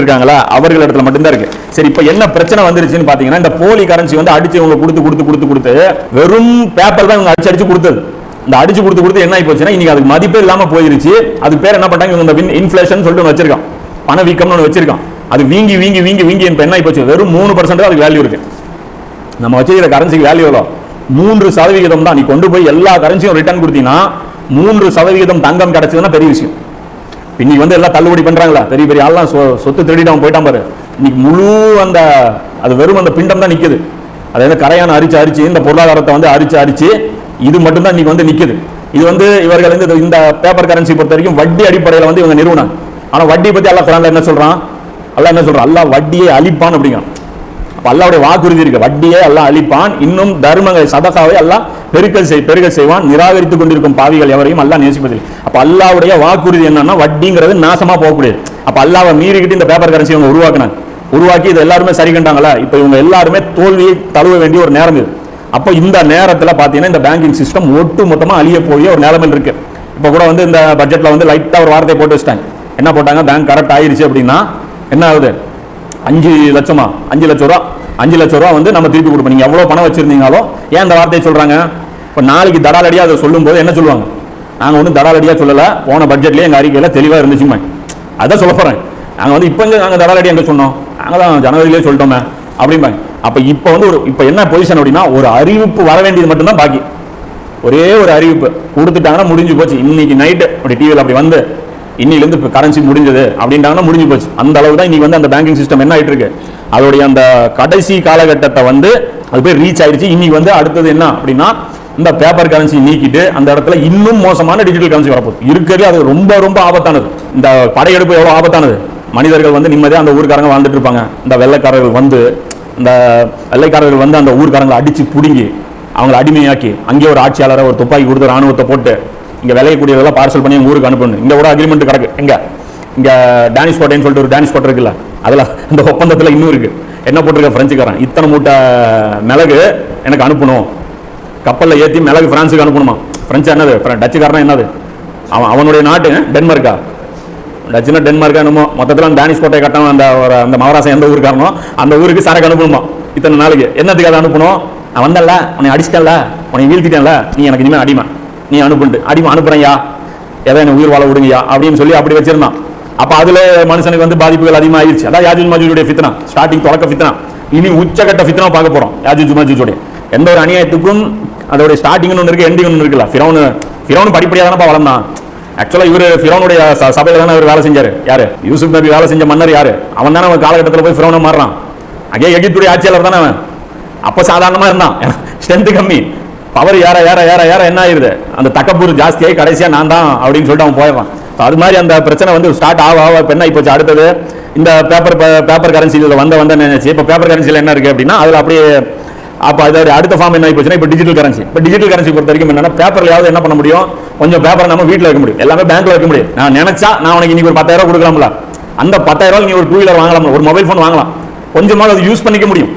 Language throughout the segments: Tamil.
இருக்காங்களா அவர்கள் இடத்துல மட்டும்தான் இருக்கு. சரி இப்போ என்ன பிரச்சனை வந்துருச்சுன்னு பாத்தீங்கன்னா இந்த போலி கரன்சி வந்து அடிச்சு இவங்க கொடுத்து கொடுத்து கொடுத்து கொடுத்து வெறும் பேப்பர் தான் இவங்க அடிச்சு அடிச்சு கொடுத்தது. இந்த அடிச்சு கொடுத்து கொடுத்து என்ன ஆகி போச்சுன்னா இன்னைக்கு அதுக்கு மதிப்பே இல்லாம போயிருச்சு. அதுக்கு பேர் என்ன பண்ணாங்க இவங்க இந்த இன்ஃபிளேஷன் சொல்லிட்டு வச்சிருக்கான். பண வீக்கம்னு ஒன்று வச்சிருக்கான். அது வீங்கி வீங்கி வீங்கி வீங்கி இப்போ என்ன ஆகி போச்சு? வெறும் மூணு பர்சன்ட் அதுக்கு வேல்யூ இருக்கு. நம்ம வச்சிருக்கிற கரன்சிக்கு வேல்யூ எவ்வளோ? மூன்று சதவிகிதம் தான். நீ கொண்டு போய் எல்லா கரன்சியும் ரிட்டர்ன் கொடுத்தீங்கன்னா மூன்று சதவிகிதம் தங்கம் கிடைச்சதுன்னா பெரிய விஷயம். இன்னைக்கு வந்து எல்லாம் தள்ளுபடி பண்றாங்களா? பெரிய பெரிய ஆள்லாம் சொ- சொத்து திருடிட்டு அவன் போயிட்டான் பாரு. இன்னைக்கு முழு அந்த அது வெறும் அந்த பிண்டம் தான் நிக்குது. அது வந்து கரையான அரிச்சு அரிச்சு இந்த பொருளாதாரத்தை வந்து அரிச்சு அரிச்சு இது மட்டும்தான் இன்னைக்கு வந்து நிக்குது. இது வந்து இவர்கள் வந்து இந்த பேப்பர் கரன்சி பொறுத்த வரைக்கும் வட்டி அடிப்படையில் வந்து இவங்க நிறுவனம். ஆனால் வட்டி பற்றி எல்லாம் குரான்ல என்ன சொல்றான்? அல்லாஹ் என்ன சொல்றான்? அல்லாஹ் வட்டியை அழிப்பான் அப்படிங்கிறான். அப்போ அல்லாவுடைய வாக்குறுதி இருக்கு. வட்டியே எல்லாம் அழிப்பான். இன்னும் தர்மங்களை சதகாவை எல்லாம் பெருக்கல் செய் பெருக்கல் செய்வான் நிராகரித்துக் கொண்டிருக்கும் பாவிகள் எவரையும் அல்லா நேசிப்பதில்லை. அப்போ அல்லாவுடைய வாக்குறுதி என்னன்னா வட்டிங்கிறது நாசமாக போகக்கூடியது. அப்போ அல்லாவை மீறிக்கிட்டு இந்த பேப்பர் கரன்சி இவங்க உருவாக்குனாங்க. உருவாக்கி இது எல்லாருமே சரி கண்டாங்களா இப்போ இவங்க எல்லாருமே தோல்வியை தழுவ வேண்டிய ஒரு நேரம் இது. அப்போ இந்த நேரத்தில் பார்த்தீங்கன்னா இந்த பேங்கிங் சிஸ்டம் ஒட்டு மொத்தமாக அழிய போய் ஒரு நிலைமையில் இருக்கு. இப்போ கூட வந்து இந்த பட்ஜெட்டில் வந்து லைட்டாக ஒரு வார்த்தை போட்டு வச்சிட்டாங்க. என்ன போட்டாங்க? பேங்க் கரெக்ட் ஆயிருச்சு அப்படின்னா என்ன ஆகுது? அஞ்சு லட்சமா? அஞ்சு லட்சம் ரூபா. அஞ்சு லட்சம் ரூபா வந்து நம்ம திருப்பி கொடுப்போம். நீங்க எவ்வளவு பணம் வச்சிருந்தீங்களோ ஏன் அந்த வார்த்தையை சொல்றாங்க? இப்போ நாளைக்கு தடாலடியாக அதை சொல்லும்போது என்ன சொல்லுவாங்க? நாங்கள் ஒன்றும் தடாலடியாக சொல்லலை. போன பட்ஜெட்லயே எங்கள் அறிக்கையில் தெளிவாக இருந்துச்சுமே அதான் சொல்ல போகிறேன் நாங்கள் வந்து இப்போ எங்க நாங்கள் தடாலடி என்று சொன்னோம். நாங்கள் தான் ஜனவரியிலே சொல்லிட்டோமே அப்படிம்பாங்க அப்போ இப்போ வந்து ஒரு இப்போ என்ன பொசிஷன் அப்படின்னா ஒரு அறிவிப்பு வர வேண்டியது மட்டும்தான் பாக்கி. ஒரே ஒரு அறிவிப்பு. கொடுத்துட்டாங்கன்னா முடிஞ்சு போச்சு. இன்னைக்கு நைட்டு அப்படி டிவியில் அப்படி வந்து இன்னிலேருந்து இப்போ கரன்சி முடிஞ்சது அப்படின்ட்டாங்கன்னா முடிஞ்சு போச்சு. அந்த அளவு தான் இன்னைக்கு வந்து அந்த பேங்கிங் சிஸ்டம் என்ன ஆகிட்டு இருக்கு? அதோடைய அந்த கடைசி காலகட்டத்தை வந்து அது போய் ரீச் ஆயிடுச்சு இன்னைக்கு வந்து அடுத்தது என்ன அப்படின்னா இந்த பேப்பர் கரன்சி நீக்கிட்டு அந்த இடத்துல இன்னும் மோசமான டிஜிட்டல் கரன்சி வரப்போகுது. இருக்கிறது அது ரொம்ப ரொம்ப ஆபத்தானது. இந்த படையெடுப்பு எவ்வளோ ஆபத்தானது? மனிதர்கள் வந்து நிம்மதியாக அந்த ஊருக்காரங்க வாழ்ந்துட்டு இருப்பாங்க. இந்த வெள்ளைக்காரர்கள் வந்து இந்த வெள்ளைக்காரர்கள் வந்து அந்த ஊர்க்காரங்களை அடித்து பிடுங்கி அவங்களை அடிமையாக்கி அங்கேயே ஒரு ஆட்சியாளரை ஒரு துப்பாக்கி கொடுத்து ராணுவத்தை போட்டு இங்கே விளையக்கூடியதெல்லாம் பார்சல் பண்ணி எங்கள் ஊருக்கு அனுப்பணும். இங்கே கூட அக்ரிமெண்ட் கிடக்கு. எங்கே? இங்கே டேனிஷ் கோட்டைன்னு சொல்லிட்டு ஒரு டேனிஷ் கோட்டை இருக்குல்ல அதில் அந்த ஒப்பந்தத்தில் இன்னும் இருக்குது என்ன போட்டிருக்க ஃப்ரெஞ்சுக்காரன் இத்தனை மூட்டை மிளகு எனக்கு அனுப்பணும். கப்பலில் ஏற்றி மிளகு ஃப்ரான்ஸுக்கு அனுப்பணுமா? ஃப்ரெஞ்சு என்னது? பிர- டச்சுக்காரனா என்னது? அவன் அவனுடைய நாட்டு டென்மார்க்கா? டச்சுனா டென்மார்க்கா என்னமோ? மொத்தத்தில் அந்த டேனிஷ் கோட்டை கட்டணும் அந்த ஒரு அந்த மகாராசன் எந்த ஊருக்காரனோ அந்த ஊருக்கு சரக்கு அனுப்பணுமா? இத்தனை நாளைக்கு. என்னத்துக்கு அதை அனுப்பணும்? நான் வந்தல உன்னை அடிச்சிட்டல உன்னை வீழ்த்திட்டேன்ல நீ எனக்கு இனிமேல் அடிமை. நீ அனுப்புன்ட்டு. அடிமை அனுப்புறையா எதை என்ன உயிர் வாழ விடுங்கய்யா அப்படின்னு சொல்லி அப்படி வச்சிருந்தான். அப்போ அதில் மனுஷனுக்கு வந்து பாதிப்புகள் அதிகமாகிடுச்சு அதான் யாஜூஜ் மாஜூஜுடைய ஃபித்னா ஸ்டார்டிங் தொடக்க ஃபித்னா இனி உச்சகட்ட ஃபித்னா பார்க்க போகிறோம் யாஜூஜ் மாஜூஜுடைய. எந்த ஒரு அநியாயத்துக்கும் அதோடைய ஸ்டார்டிங்னு ஒன்று இருக்குது எண்டிங் ஒன்று இருக்குல்ல. ஃபிரௌனு ஃபிரௌன் படிப்படியாக தானப்பா வளர்ந்தான். ஆக்சுவலாக இவரு ஃபிரௌனுடைய ச- தானே இவர் வேலை செஞ்சார். யார்? யூசுப் நபி வேலை செஞ்ச மன்னர் யார்? அவன் தானே அவன் காலகட்டத்தில் போய் ஃபிரௌனை மாறுறான். அங்கே எகிப்துடைய ஆட்சியாளர் தானே அவன். அப்போ சாதாரணமாக இருந்தான். ஸ்ட்ரென்த்து கம்மி. பவர் ஏற ஏற ஏற ஏற என்ன ஆயிடுது அந்த தக்கப்பூர் ஜாஸ்தியாகி கடைசியாக நான் தான் அப்படின்னு சொல்லிட்டு அவன் போயிடுறான். அது மாதிரி அந்த பிரச்சனை வந்து ஸ்டார்ட் ஆக ஆக இப்ப என்ன அடுத்தது இந்த பேப்பர் பேப்பர் கரன்சியில் வந்த வந்த நினைச்சு இப்போ பேப்பர் கரன்சியில் என்ன இருக்கு அப்படின்னா அதில் அப்படியே அப்போ அதாவது அடுத்த ஃபார்ம் என்ன ஆகி போச்சுன்னா இப்போ டிஜிட்டல் கரன்சி இப்போ டிஜிட்டல் கரன்சி பொறுத்த வரைக்கும் என்னன்னா பேப்பர்லையாவது என்ன பண்ண முடியும்? கொஞ்சம் பேப்பர் நம்ம வீட்டில் வைக்க முடியும். எல்லாமே பேங்க்ல வைக்க முடியும். நான் நினைச்சா நான் உனக்கு இன்னைக்கு ஒரு பத்தாயிரம் ரூபாய் கொடுக்கலாம்ல. அந்த பத்தாயிரம் ரூபாய் நீ ஒரு டூ வீலர் வாங்கலாம் ஒரு மொபைல் ஃபோன் வாங்கலாம். கொஞ்சமாக அது யூஸ் பண்ணிக்க முடியும்.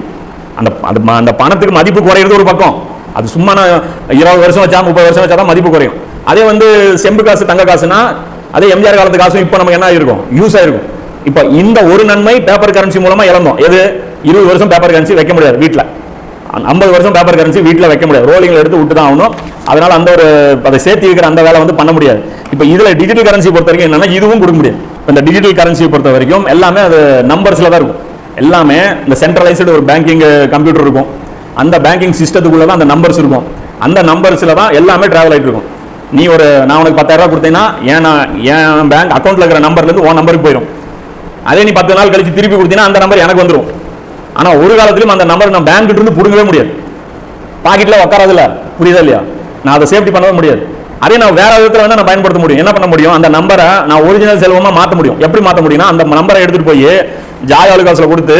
அந்த அந்த அந்த பணத்துக்கு மதிப்பு குறையிறது ஒரு பக்கம். அது சும்மா நான் இருபது வருஷம் வச்சா முப்பது வருஷம் வச்சா தான் மதிப்பு குறையும். அதே வந்து செம்பு காசு தங்க காசுனா அதே எம்ஜிஆர் காலத்து காசும் இப்போ நமக்கு என்ன ஆயிருக்கும் யூஸ் ஆயிருக்கும் இப்போ இந்த ஒரு நன்மை பேப்பர் கரன்சி மூலமா இழந்தோம். எது? இருபது வருஷம் பேப்பர் கரன்சி வைக்க முடியாது வீட்டில் ஐம்பது வருஷம் பேப்பர் கரன்சி வீட்டில் வைக்க முடியாது. ரோலிங்கில் எடுத்து விட்டு தான் ஆகணும். அதனால அந்த ஒரு அதை சேர்த்து வைக்கிற அந்த வேலை வந்து பண்ண முடியாது. இப்போ இதில் டிஜிட்டல் கரன்சி பொறுத்த வரைக்கும் என்னன்னா இதுவும் கொடுக்க முடியாது. இந்த டிஜிட்டல் கரன்சியை பொறுத்த வரைக்கும் எல்லாமே அது நம்பர்ஸில் தான் இருக்கும். எல்லாமே இந்த சென்ட்ரலைஸ்டு ஒரு பேங்கிங் கம்ப்யூட்டர் இருக்கும். அந்த பேங்கிங் சிஸ்டத்துக்குள்ளே தான் அந்த நம்பர்ஸ் இருக்கும். அந்த நம்பர்ஸில் தான் எல்லாமே ட்ராவல் ஆகிட்டு இருக்கும். நீ ஒரு நான் உனக்கு பத்தாயிரம் கொடுத்தேன்னா ஏன் நான் என் பேங்க் அக்கௌண்ட்ல இருக்கிற நம்பர்லேருந்து உன் நம்பருக்கு போயிடும் அதே நீ பத்து நாள் கழிச்சு திருப்பி கொடுத்தீங்கன்னா அந்த நம்பர் எனக்கு வந்துடும் ஆனால் ஒரு காலத்திலும் அந்த நம்பர் நான் பேங்க்கிட்ட இருந்து பிடுங்கவே முடியாது. பாக்கெட்டில் உட்காராதுல புரியுதா இல்லையா? நான் அதை சேஃப்டி பண்ணவே முடியாது. அதே நான் வேற விதத்தில் வந்து நான் பயன்படுத்த முடியும். என்ன பண்ண முடியும்? அந்த நம்பரை நான் ஒரிஜினல் செல்வமாக மாற்ற முடியும். எப்படி மாற்ற முடியும்னா அந்த நம்பரை எடுத்துகிட்டு போய் ஜாய் அலுகாசுல கொடுத்து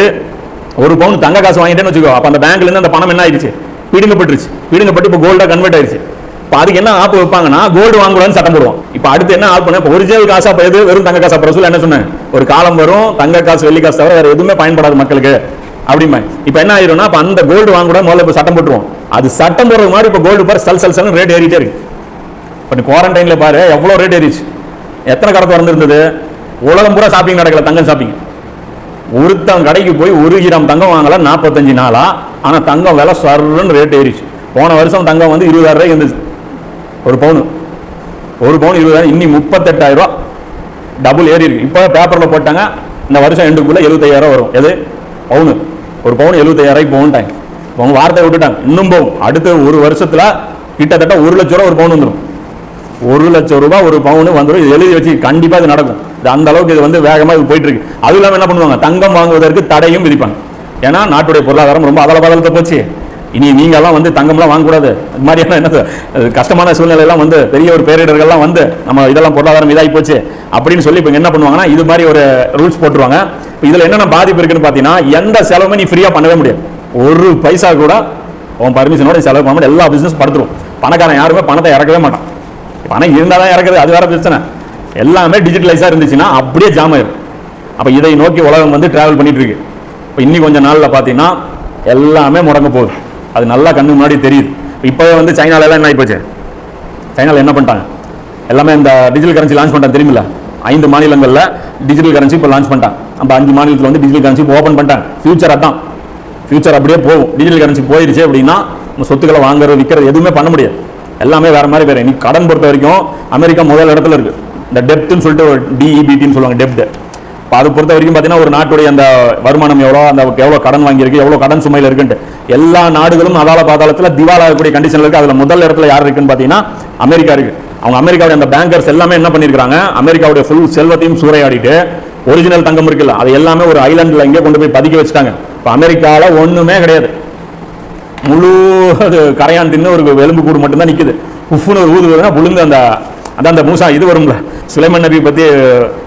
ஒரு பவுன் தங்க காசு வாங்கிட்டேன்னு வச்சுக்கோ. அப்போ அந்த பேங்க்லேருந்து அந்த பணம் என்ன ஆயிடுச்சு? பிடுங்கப்பட்டுருச்சு. பிடுங்கப்பட்டு இப்போ கோல்டாக கன்வெர்ட் ஆயிடுச்சு. இப்போ அதுக்கு என்ன ஆப் வைப்பாங்கன்னா கோல்டு வாங்கக்கூடாதுன்னு சட்டம் போடுவோம் இப்போ அடுத்து என்ன ஆப் பண்ண இப்போ ஒரிஜினல் காசாக போயது வெறும் தங்க காசா ரசூல் என்ன சொன்னேன்? ஒரு காலம் வரும் தங்க காசு வெள்ளி காசு தவிர வேறு எதுவுமே பயன்படாது மக்களுக்கு. அப்படிமா இப்போ என்ன ஆயிரும்னா இப்போ அந்த கோல்டு வாங்கக்கூடாது முதல்ல இப்போ சட்டம் போட்டுருவோம். அது சட்டம் போடுறது மாதிரி இப்போ கோல்டு பாரு சல் சல் சல் ரேட் ஏறிட்டே இருக்கு. இப்போ நீ பாரு எவ்வளோ ரேட் ஏறிச்சு? எத்தனை கடை திறந்துருந்தது? உலகம் பூரா ஷாப்பிங் நடக்கல தங்கம் ஷாப்பிங் ஒருத்தன் கடைக்கு போய் ஒரு கிராம் தங்கம் வாங்கல நாற்பத்தஞ்சு நாளா ஆனால் தங்கம் விலை சர்ன்னு ரேட் ஏறிச்சு. போன வருஷம் தங்கம் வந்து இருபதாயிரம் ரூபாய் இருந்துச்சு. ஒரு பவுன். ஒரு பவுன் இருபதாயிரம் இன்னி முப்பத்தெட்டாயிரம் ரூபா. டபுள் ஏறி இருக்கு. இப்போ பேப்பரில் போட்டாங்க. இந்த வருஷம் எண்டுக்குள்ள எழுபத்தையாயிரம் வரும். எது? பவுனு. ஒரு பவுன் எழுபத்தையாயிரம் பவுன்ட்டாங்க அவங்க வார்த்தை விட்டுட்டாங்க. இன்னும் போகும் அடுத்த ஒரு வருஷத்துல கிட்டத்தட்ட ஒரு லட்ச ரூபா ஒரு பவுன் வந்துடும் ஒரு லட்சம் ரூபாய் ஒரு பவுன் வந்துடும் இது எழுதி வச்சு கண்டிப்பாக இது நடக்கும். இது அந்த அளவுக்கு இது வந்து வேகமாக இது போயிட்டு இருக்கு. அது இல்லாமல் என்ன பண்ணுவாங்க? தங்கம் வாங்குவதற்கு தடையும் விதிப்பாங்க. ஏன்னா நாட்டுடைய பொருளாதாரம் ரொம்ப அதல பதலத்தை போச்சு. இனி நீங்கள்லாம் வந்து தங்கம்லாம் வாங்கக்கூடாது. இது மாதிரியான என்ன கஷ்டமான சூழ்நிலையெல்லாம் வந்து பெரிய ஒரு பேரிடர்கள்லாம் வந்து நம்ம இதெல்லாம் பொருளாதாரம் இதாகி போச்சு. அப்படின்னு சொல்லி இப்போ என்ன பண்ணுவாங்கன்னா இது மாதிரி ஒரு ரூல்ஸ் போட்டுருவாங்க. இதில் என்னென்ன பாதிப்பு இருக்குன்னு பார்த்தீங்கன்னா எந்த செலவுமே நீ ஃப்ரீயாக பண்ணவே முடியாது. ஒரு பைசா கூட உன் பர்மிஷனோட செலவு பண்ண முடியாது. எல்லா பிஸ்னஸ் படுத்துரும். பணக்காரன் யாருமே பணத்தை இறக்கவே மாட்டான். பணம் இருந்தால் தான் இறக்குது அது வேற பிரச்சனை. எல்லாமே டிஜிட்டலைஸாக இருந்துச்சுன்னா அப்படியே ஜாம் ஆயிரும். அப்போ இதை நோக்கி உலகம் வந்து டிராவல் பண்ணிட்டு இருக்கு. இப்போ இன்னி கொஞ்சம் நாளில் பார்த்தீங்கன்னா எல்லாமே முடங்க போகுது. அது நல்லா கண்ணு முன்னாடி தெரியுது. இப்போவே வந்து சைனாலெல்லாம் என்ன ஆகிப்போச்சு சைனால என்ன பண்ணிட்டாங்க? எல்லாமே இந்த டிஜிட்டல் கரன்சி லான்ச் பண்ணிட்டாங்க தெரியுமில்ல? ஐந்து மாநிலங்களில் டிஜிட்டல் கரன்சி இப்போ லான்ச் பண்ணிட்டாங்க. நம்ம அஞ்சு மாநிலத்தில் வந்து டிஜிட்டல் கரன்சி ஓப்பன் பண்ணிட்டாங்க. ஃபியூச்சர் அதான். ஃபியூச்சர் அப்படியே போகும். டிஜிட்டல் கரன்சி போயிடுச்சு அப்படின்னா நம்ம சொத்துக்களை வாங்குறது விற்கிறது எதுவுமே பண்ண முடியாது. எல்லாமே வேறு மாதிரி வேற. நீ கடன் பொறுத்த வரைக்கும் அமெரிக்கா முதல் இடத்துல இருக்குது இந்த டெப்ட்னு சொல்லிட்டு ஒரு டிஇபிடின்னு சொல்லுவாங்க டெப்ட் இப்போ அது பொறுத்த வரைக்கும் பார்த்தீங்கன்னா ஒரு நாட்டுடைய அந்த வருமானம் எவ்வளோ அந்த எவ்வளோ கடன் வாங்கியிருக்கு எவ்வளோ கடன் சுமையில் இருக்குன்ட்டு. எல்லா நாடுகளும் அதால பாதாளத்தில் திவால் ஆகக்கூடிய கண்டிஷன்ல இருக்குது அதில் முதல் இடத்துல யார் இருக்குன்னு பார்த்தீங்கன்னா அமெரிக்கா இருக்கு. அவங்க அமெரிக்காவுடைய அந்த பேங்கர்ஸ் எல்லாமே என்ன பண்ணியிருக்காங்க அமெரிக்காவுடைய ஃபுல் செல்வத்தையும் சூறையாடிட்டு ஒரிஜினல் தங்கம் இருக்குல்ல அது எல்லாமே ஒரு ஐலாண்டில் இங்கே கொண்டு போய் பதுக்கி வச்சுட்டாங்க. இப்போ அமெரிக்காவில் ஒன்றுமே கிடையாது. முழு அது கரையான் தின்னு ஒரு எலும்பு கூடு மட்டும்தான் நிற்குது உஃப்னு ஒரு ஊது வருதுன்னா விழுந்து அந்த அதான் அந்த மூசா இது வரும்ல. சுலைமன் நபி பற்றி